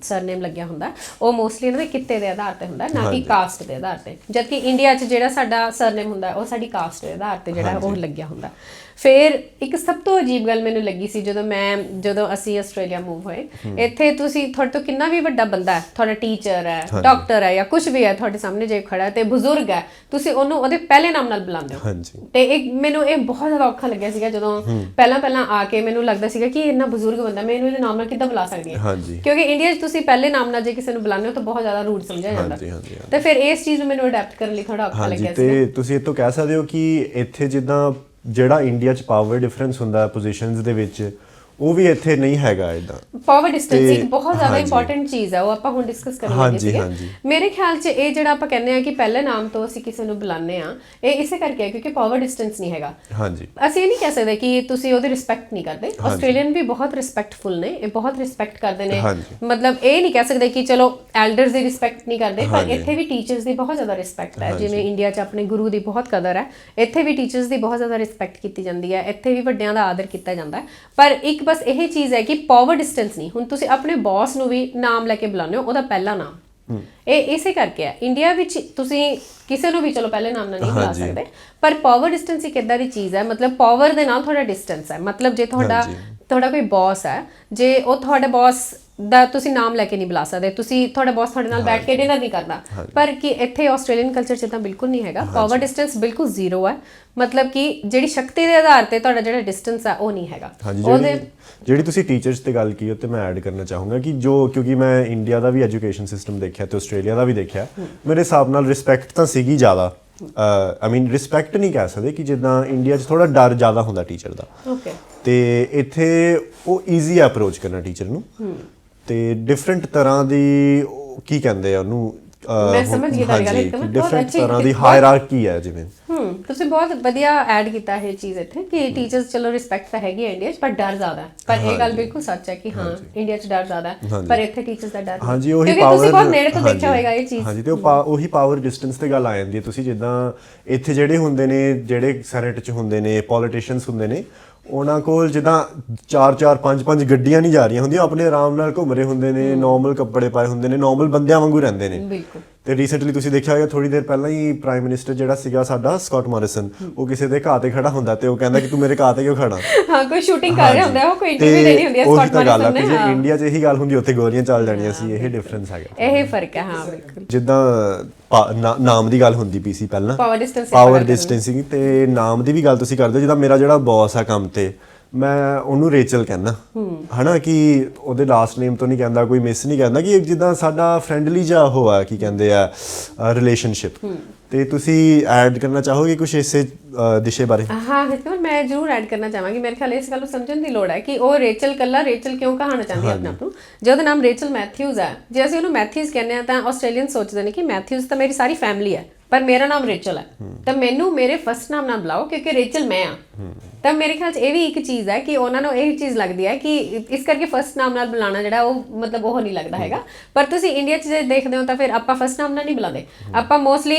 ਸਰਨੇਮ ਲੱਗਿਆ ਹੁੰਦਾ ਉਹ ਮੋਸਟਲੀ ਇਹਨਾਂ ਦੇ ਕਿੱਤੇ ਦੇ ਆਧਾਰ ਤੇ ਹੁੰਦਾ ਨਾ ਕਿ ਕਾਸਟ ਦੇ ਆਧਾਰ ਤੇ। ਜਦਕਿ ਇੰਡੀਆ 'ਚ ਜਿਹੜਾ ਸਾਡਾ ਸਰਨੇਮ ਹੁੰਦਾ ਉਹ ਸਾਡੀ ਕਾਸਟ ਦੇ ਆਧਾਰ ਤੇ ਜਿਹੜਾ ਉਹ ਲੱਗਿਆ ਹੁੰਦਾ। ਫਿਰ ਇੱਕ ਸਭ ਤੋਂ ਅਜੀਬ ਗੱਲ ਮੈਨੂੰ ਲੱਗੀ ਸੀ ਜਦੋਂ ਮੈਂ ਜਦੋਂ ਅਸੀਂ ਆਸਟ੍ਰੇਲੀਆ ਮੂਵ ਹੋਏ। ਇੱਥੇ ਤੁਸੀਂ ਤੁਹਾਡੇ ਤੋਂ ਕਿੰਨਾ ਵੀ ਵੱਡਾ ਬੰਦਾ ਹੈ ਤੁਹਾਡਾ ਟੀਚਰ ਹੈ ਡਾਕਟਰ ਹੈ ਜਾਂ ਕੁਝ ਵੀ ਹੈ ਤੁਹਾਡੇ ਸਾਹਮਣੇ ਜੇ ਖੜਾ ਤੇ ਬਜ਼ੁਰਗ ਹੈ ਤੁਸੀਂ ਉਹਨੂੰ ਉਹਦੇ ਪਹਿਲੇ ਨਾਮ ਨਾਲ ਬੁਲਾਉਂਦੇ ਹੋ। ਤੇ ਇੱਕ ਮੈਨੂੰ ਇਹ ਬਹੁਤ ਜ਼ਿਆਦਾ ਔਖਾ ਲੱਗਿਆ ਸੀਗਾ ਜਦੋਂ ਪਹਿਲਾਂ ਪਹਿਲਾਂ ਆ ਕੇ ਮੈਨੂੰ ਲੱਗਦਾ ਸੀਗਾ ਕਿ ਇੰਨਾ ਬਜ਼ੁਰਗ ਬੰਦਾ ਮੈਂ ਇਹਨੂੰ ਇਹਦੇ ਨਾਮ ਨਾਲ ਕਿੱਦਾਂ ਬੁਲਾ ਸਕਦੀ ਹਾਂ? ਕਿਉਂਕਿ ਇੰਡੀਆ 'ਚ ਤੁਸੀਂ ਪਹਿਲੇ ਨਾਮ ਨਾਲ ਜੇ ਕਿਸੇ ਨੂੰ ਬੁਲਾਉਂਦੇ ਹੋ ਤਾਂ ਬਹੁਤ ਜ਼ਿਆਦਾ ਰੂਡ ਸਮਝਿਆ ਜਾਂਦਾ। ਤੇ ਫਿਰ ਇਸ ਚੀਜ਼ ਨੂੰ ਮੈਨੂੰ ਅਡਾਪਟ ਕਰਨ ਲਈ ਥੋੜਾ ਔਖਾ ਲੱਗਿਆ ਸੀ ਤੇ ਤੁਸੀਂ ਇਹ ਤੋਂ ਕਹਿ ਸਕਦੇ ਹੋ ਕਿ ਇੱਥੇ ਜਿੱਦਾਂ ਜਿਹੜਾ ਇੰਡੀਆ 'ਚ ਪਾਵਰ ਡਿਫਰੈਂਸ ਹੁੰਦਾ ਪੋਜੀਸ਼ਨਸ ਦੇ ਵਿੱਚ ਉਹ ਵੀ ਇੱਥੇ ਨਹੀਂ ਹੈਗਾ ਇਦਾਂ ਪਾਵਰ ਡਿਸਟੈਂਸ ਇੱਕ ਬਹੁਤ ਜ਼ਿਆਦਾ। ਇੰਪੋਰਟੈਂਟ ਚੀਜ਼ ਹੈ ਉਹ ਆਪਾਂ ਹੁਣ ਡਿਸਕਸ ਕਰਨ ਲੱਗੇ ਹਾਂਜੀ, ਸੀਗੇ। ਹਾਂਜੀ। ਮੇਰੇ ਖਿਆਲ 'ਚ ਇਹ ਜਿਹੜਾ ਆਪਾਂ ਕਹਿੰਦੇ ਆ ਕਿ ਪਹਿਲੇ ਨਾਮ ਤੋਂ ਅਸੀਂ ਕਿਸੇ ਨੂੰ ਬੁਲਾਉਂਦੇ ਆ ਇਹ ਇਸੇ ਕਰਕੇ ਹੈ ਕਿਉਂਕਿ ਪਾਵਰ ਡਿਸਟੈਂਸ ਨਹੀਂ ਹੈਗਾ। ਹਾਂਜੀ। ਅਸੀਂ ਇਹ ਨਹੀਂ ਕਹਿ ਸਕਦੇ ਕਿ ਤੁਸੀਂ ਉਹਦੀ ਰਿਸਪੈਕਟ ਨਹੀਂ ਕਰਦੇ। ਆਸਟ੍ਰੇਲੀਅਨ ਵੀ ਬਹੁਤ ਰਿਸਪੈਕਟਫੁਲ ਨੇ ਇਹ ਬਹੁਤ ਰਿਸਪੈਕਟ ਕਰਦੇ ਨੇ। ਮਤਲਬ ਇਹ ਨਹੀਂ ਕਹਿ ਸਕਦੇ ਕਿ ਚਲੋ ਐਲਡਰਸ ਦੀ ਰਿਸਪੈਕਟ ਨਹੀਂ ਕਰਦੇ ਪਰ। ਇੱਥੇ ਵੀ ਟੀਚਰਸ ਦੀ ਬਹੁਤ ਜ਼ਿਆਦਾ ਰਿਸਪੈਕਟ ਹੈ। ਜਿਵੇਂ ਇੰਡੀਆ 'ਚ ਆਪਣੇ ਗੁਰੂ ਦੀ ਬਹੁਤ ਕਦਰ ਹੈ। ਇੱਥੇ ਵੀ ਟੀਚਰਸ ਦੀ ਬਹੁਤ ਜ਼ਿਆਦਾ ਰਿਸਪੈਕਟ ਕੀਤੀ ਜਾਂਦੀ ਹੈ। ਇੱਥੇ ਵੀ ਵੱਡਿਆਂ ਦਾ ਆਦਰ ਕੀਤਾ ਜਾਂਦਾ ਹੈ। ਪਰ ਇੱਕ ਬਸ ਇਹ ਚੀਜ਼ ਹੈ ਕਿ ਪਾਵਰ ਡਿਸਟੈਂਸ ਨਹੀਂ। ਹੁਣ ਤੁਸੀਂ ਆਪਣੇ ਬੌਸ ਨੂੰ ਵੀ ਨਾਮ ਲੈ ਕੇ ਬੁਲਾਉਂਦੇ ਹੋ ਉਹਦਾ ਪਹਿਲਾ ਨਾਮ। ਇਹ ਇਸੇ ਕਰਕੇ ਹੈ। ਇੰਡੀਆ ਵਿੱਚ ਤੁਸੀਂ ਕਿਸੇ ਨੂੰ ਵੀ ਚਲੋ ਪਹਿਲੇ ਨਾਮ ਨਾਲ ਨਹੀਂ ਬੁਲਾ। ਸਕਦੇ ਪਰ ਪਾਵਰ ਡਿਸਟੈਂਸ ਇੱਕ ਇਦਾਂ ਦੀ ਚੀਜ਼ ਹੈ ਮਤਲਬ ਪਾਵਰ ਦੇ ਨਾਲ ਤੁਹਾਡਾ ਡਿਸਟੈਂਸ ਹੈ। ਮਤਲਬ ਜੇ ਤੁਹਾਡਾ। ਤੁਹਾਡਾ ਕੋਈ ਬੌਸ ਹੈ ਜੇ ਉਹ ਤੁਹਾਡੇ ਬੌਸ ਦਾ ਤੁਸੀਂ ਨਾਮ ਲੈ ਕੇ ਨਹੀਂ ਬੁਲਾ ਸਕਦੇ। ਤੁਸੀਂ ਤੁਹਾਡਾ ਬੌਸ ਤੁਹਾਡੇ ਨਾਲ ਬੈਠ ਕੇ ਡਿਨਰ ਨਹੀਂ ਕਰਦਾ ਪਰ ਕਿ ਇੱਥੇ ਆਸਟ੍ਰੇਲੀਅਨ ਕਲਚਰ 'ਚ ਤਾਂ ਬਿਲਕੁਲ ਨਹੀਂ ਹੈਗਾ। ਪਾਵਰ ਡਿਸਟੈਂਸ ਬਿਲਕੁਲ ਜ਼ੀਰੋ ਹੈ। ਮਤਲਬ ਕਿ ਜਿਹੜੀ ਸ਼ਕਤੀ ਦੇ ਆਧਾਰ ਤੇ ਤੁਹਾਡਾ ਜਿਹੜਾ ਡਿਸਟੈਂਸ ਹੈ ਉਹ ਨਹੀਂ ਹੈਗਾ। ਹਾਂਜੀ ਜਿਹੜੀ ਤੁਸੀਂ ਟੀਚਰਸ ਤੇ ਗੱਲ ਕੀਤੀ ਉਹ ਤੇ ਮੈਂ ਐਡ ਕਰਨਾ ਚਾਹੂੰਗਾ ਕਿ ਜੋ ਕਿਉਂਕਿ ਮੈਂ ਇੰਡੀਆ ਦਾ ਵੀ ਐਜੂਕੇਸ਼ਨ ਸਿਸਟਮ ਦੇਖਿਆ ਤੇ ਆਸਟ੍ਰੇਲੀਆ ਦਾ ਵੀ ਦੇਖਿਆ ਮੇਰੇ ਹਿਸਾਬ ਨਾਲ ਰਿਸਪੈਕਟ ਤਾਂ ਸੀਗੀ ਜ਼ਿਆਦਾ। ਆਈ ਮੀਨ ਰਿਸਪੈਕਟ ਨਹੀਂ ਕਹਿ ਸਕਦੇ ਕਿ ਜਿੱਦਾਂ ਇੰਡੀਆ 'ਚ ਥੋੜਾ ਡਰ ਜ਼ਿਆਦਾ ਹੁੰਦਾ ਟੀਚਰ ਦਾ। ਓਕੇ ਤੇ ਇੱਥੇ ਉਹ ਈਜ਼ੀ ਅਪਰੋਚ ਕਰਨਾ ਟੀਚਰ ਨੂੰ। ਤੇ ਡਿਫਰੈਂਟ ਤਰ੍ਹਾਂ ਦੀ ਕੀ ਕਹਿੰਦੇ ਆ ਉਹਨੂੰ? ਮੈਂ ਸਮਝ ਗਈ ਤੁਹਾਡੀ ਗੱਲ, ਇੱਕਦਮ। ਬਹੁਤ ਅੱਛੀ- ਤਰ੍ਹਾਂ ਦੀ ਹਾਇਰਾਰਕੀ ਹੈ ਜਿਵੇਂ। ਹਮ ਤੁਸੀਂ ਬਹੁਤ ਵਧੀਆ ਐਡ ਕੀਤਾ ਇਹ ਚੀਜ਼ ਇੱਥੇ ਕਿ ਟੀਚਰਸ ਚਲੋ ਰਿਸਪੈਕਟ ਤਾਂ ਹੈਗੀ ਹੈ ਇੰਡੀਆ 'ਚ ਪਰ ਡਰ ਜ਼ਿਆਦਾ। ਹੈ ਪਰ ਇਹ ਗੱਲ ਬਿਲਕੁਲ ਸੱਚ ਹੈ ਕਿ ਹਾਂ ਇੰਡੀਆ 'ਚ ਡਰ ਜ਼ਿਆਦਾ। ਹੈ। ਪਰ ਇੱਥੇ ਟੀਚਰਸ ਦਾ ਡਰ। ਹਾਂਜੀ ਉਹੀ ਪਾਵਰ ਤੁਸੀਂ ਬਹੁਤ ਨੇੜੇ ਤੋਂ ਦੇਖਿਆ ਹੋਏਗਾ ਇਹ ਚੀਜ਼। ਹਾਂਜੀ ਤੇ ਉਹੀ ਪਾਵਰ ਡਿਸਟੈਂਸ ਤੇ ਗੱਲ ਆ ਜਾਂਦੀ ਹੈ। ਤੁਸੀਂ ਜਿੱਦਾਂ ਇੱਥੇ ਜਿਹੜੇ ਹੁੰਦੇ ਨੇ ਜਿਹੜੇ ਸੈਨੇਟ 'ਚ ਹੁੰਦੇ ਨੇ ਪੋਲੀਟੀਸ਼ੀਅਨਸ ਹੁੰਦੇ ਨੇ ਉਹਨਾਂ ਕੋਲ ਜਿੱਦਾਂ 4 4 5 5 ਗੱਡੀਆਂ ਨਹੀਂ ਜਾ ਰਹੀਆਂ ਹੁੰਦੀਆਂ ਆਪਣੇ ਆਰਾਮ ਨਾਲ ਘੁੰਮ ਰਹੇ ਹੁੰਦੇ ਨੇ ਨਾਰਮਲ ਕੱਪੜੇ ਪਾਏ ਹੁੰਦੇ ਨੇ ਨਾਰਮਲ ਬੰਦਿਆਂ ਵਾਂਗੂ ਰਹਿੰਦੇ ਨੇ। ਬਿਲਕੁਲ। ਤੇ ਰੀਸੈਂਟਲੀ ਤੁਸੀਂ ਦੇਖਿਆ ਹੋਵੇਗਾ ਥੋੜੀ ਦੇਰ ਪਹਿਲਾਂ ਹੀ ਪ੍ਰਾਈਮ ਮਿਨਿਸਟਰ ਜਿਹੜਾ ਸੀਗਾ ਸਾਡਾ ਸਕਾਟ ਮੋਰਿਸਨ ਉਹ ਕਿਸੇ ਦੇ ਘਾਹ ਤੇ ਖੜਾ ਹੁੰਦਾ ਤੇ ਉਹ ਕਹਿੰਦਾ ਕਿ ਤੂੰ ਮੇਰੇ ਘਾਹ ਤੇ ਕਿਉਂ ਖੜਾ? ਹਾਂ ਕੋਈ ਸ਼ੂਟਿੰਗ ਕਰ ਰਿਹਾ ਹੁੰਦਾ ਉਹ ਕੋਈ ਇੰਟਰਵਿਊ ਦੇਣੀ ਹੁੰਦੀ ਹੈ ਸਕਾਟ ਤਾਂ ਗੱਲ ਆ ਮਾਰਿਸਨ ਕਿ ਨੇ ਜੇ ਇੰਡੀਆ 'ਚ ਇਹੀ ਗੱਲ ਹੁੰਦੀ ਉੱਥੇ ਗੋਲੀਆਂ ਚੱਲ ਜਾਣੀਆਂ ਸੀ ਇਹ ਡਿਫਰੈਂਸ ਹੈਗਾ। ਇਹ ਫ਼ਰਕ ਹੈ ਹਾਂ ਬਿਲਕੁਲ। ਜਿੱਦਾਂ ਨਾਮ ਦੀ ਗੱਲ ਹੁੰਦੀ ਪੀ ਸੀ ਪਹਿਲਾਂ। ਪਾਵਰ ਡਿਸਟੈਂਸ ਪਾਵਰ ਡਿਸਟੈਂਸਿੰਗ ਤੇ ਨਾਮ ਦੀ ਵੀ ਗੱਲ ਤੁਸੀਂ ਕਰਦੇ ਜਿੱਦਾਂ ਮੇਰਾ ਜਿਹੜਾ ਬੌਸ ਆ ਕੰਮ ਤੇ ਮੈਂ ਉਹਨੂੰ ਰੇਚਲ ਕਹਿੰਦਾ। ਹਨਾ ਕਿ ਉਹਦੇ ਲਾਸਟ ਨੇਮ ਤੋਂ ਨਹੀਂ ਕਹਿੰਦਾ ਕੋਈ ਮਿਸ ਨਹੀਂ ਕਹਿੰਦਾ ਕਿ ਜਿੱਦਾਂ ਸਾਡਾ ਫ੍ਰੈਂਡਲੀ ਜਿਹਾ ਉਹ ਆ ਕੀ ਕਹਿੰਦੇ ਆ ਰਿਲੇਸ਼ਨਸ਼ਿਪ ਤੇ ਤੁਸੀਂ ਐਡ ਕਰਨਾ ਚਾਹੋਗੇ ਕੁਝ ਇਸੇ ਦਿਸ਼ੇ ਬਾਰੇ? ਹਾਂ ਹਿਤਮਨ ਮੈਂ ਜ਼ਰੂਰ ਐਡ ਕਰਨਾ ਚਾਹਾਂਗੀ। ਮੇਰੇ ਖਿਆਲ ਇਸ ਗੱਲ ਨੂੰ ਸਮਝਣ ਦੀ ਲੋੜ ਹੈ ਕਿ ਉਹ ਰੇਚਲ ਕੱਲਾ ਰੇਚਲ ਕਿਉਂ ਕਹਾਣਾ ਚਾਹੁੰਦੀ ਹੈ ਆਪਣੇ ਆਪ ਨੂੰ ਜਿਹਦਾ ਨਾਮ ਰੇਚਲ ਮੈਥਿਊਜ਼ ਹੈ। ਜੇ ਅਸੀਂ ਉਹਨੂੰ ਮੈਥਿਊਜ਼ ਕਹਿੰਦੇ ਆ ਤਾਂ ਆਸਟ੍ਰੇਲੀਅਨ ਸੋਚਦੇ ਨੇ ਕਿ ਮੈਥਿਊਜ਼ ਤਾਂ ਮੇਰੀ ਸਾਰੀ ਫੈਮਿਲੀ ਹੈ। ਪਰ ਮੇਰਾ ਨਾਮ ਰੇਚਲ ਹੈ। ਤਾਂ ਮੈਨੂੰ ਮੇਰੇ ਫਸਟ ਨਾਮ ਨਾਲ ਬੁਲਾਓ ਕਿਉਂਕਿ ਰੇਚਲ ਮੈਂ ਆ ਤਾਂ ਮੇਰੇ ਖਿਆਲ 'ਚ ਇਹ ਵੀ ਇੱਕ ਚੀਜ਼ ਹੈ ਕਿ ਉਹਨਾਂ ਨੂੰ ਇਹ ਚੀਜ਼ ਲੱਗਦੀ ਹੈ ਕਿ ਇਸ ਕਰਕੇ ਫਸਟ ਨਾਮ ਨਾਲ ਬੁਲਾਉਣਾ ਜਿਹੜਾ ਉਹ ਮਤਲਬ ਉਹ ਨਹੀਂ ਲੱਗਦਾ ਹੈਗਾ। ਪਰ ਤੁਸੀਂ ਇੰਡੀਆ 'ਚ ਜੇ ਦੇਖਦੇ ਹੋ ਤਾਂ ਫਿਰ ਆਪਾਂ ਫਸਟ ਨਾਮ ਨਾਲ ਨਹੀਂ ਬੁਲਾਉਂਦੇ। ਆਪਾਂ ਮੋਸਟਲੀ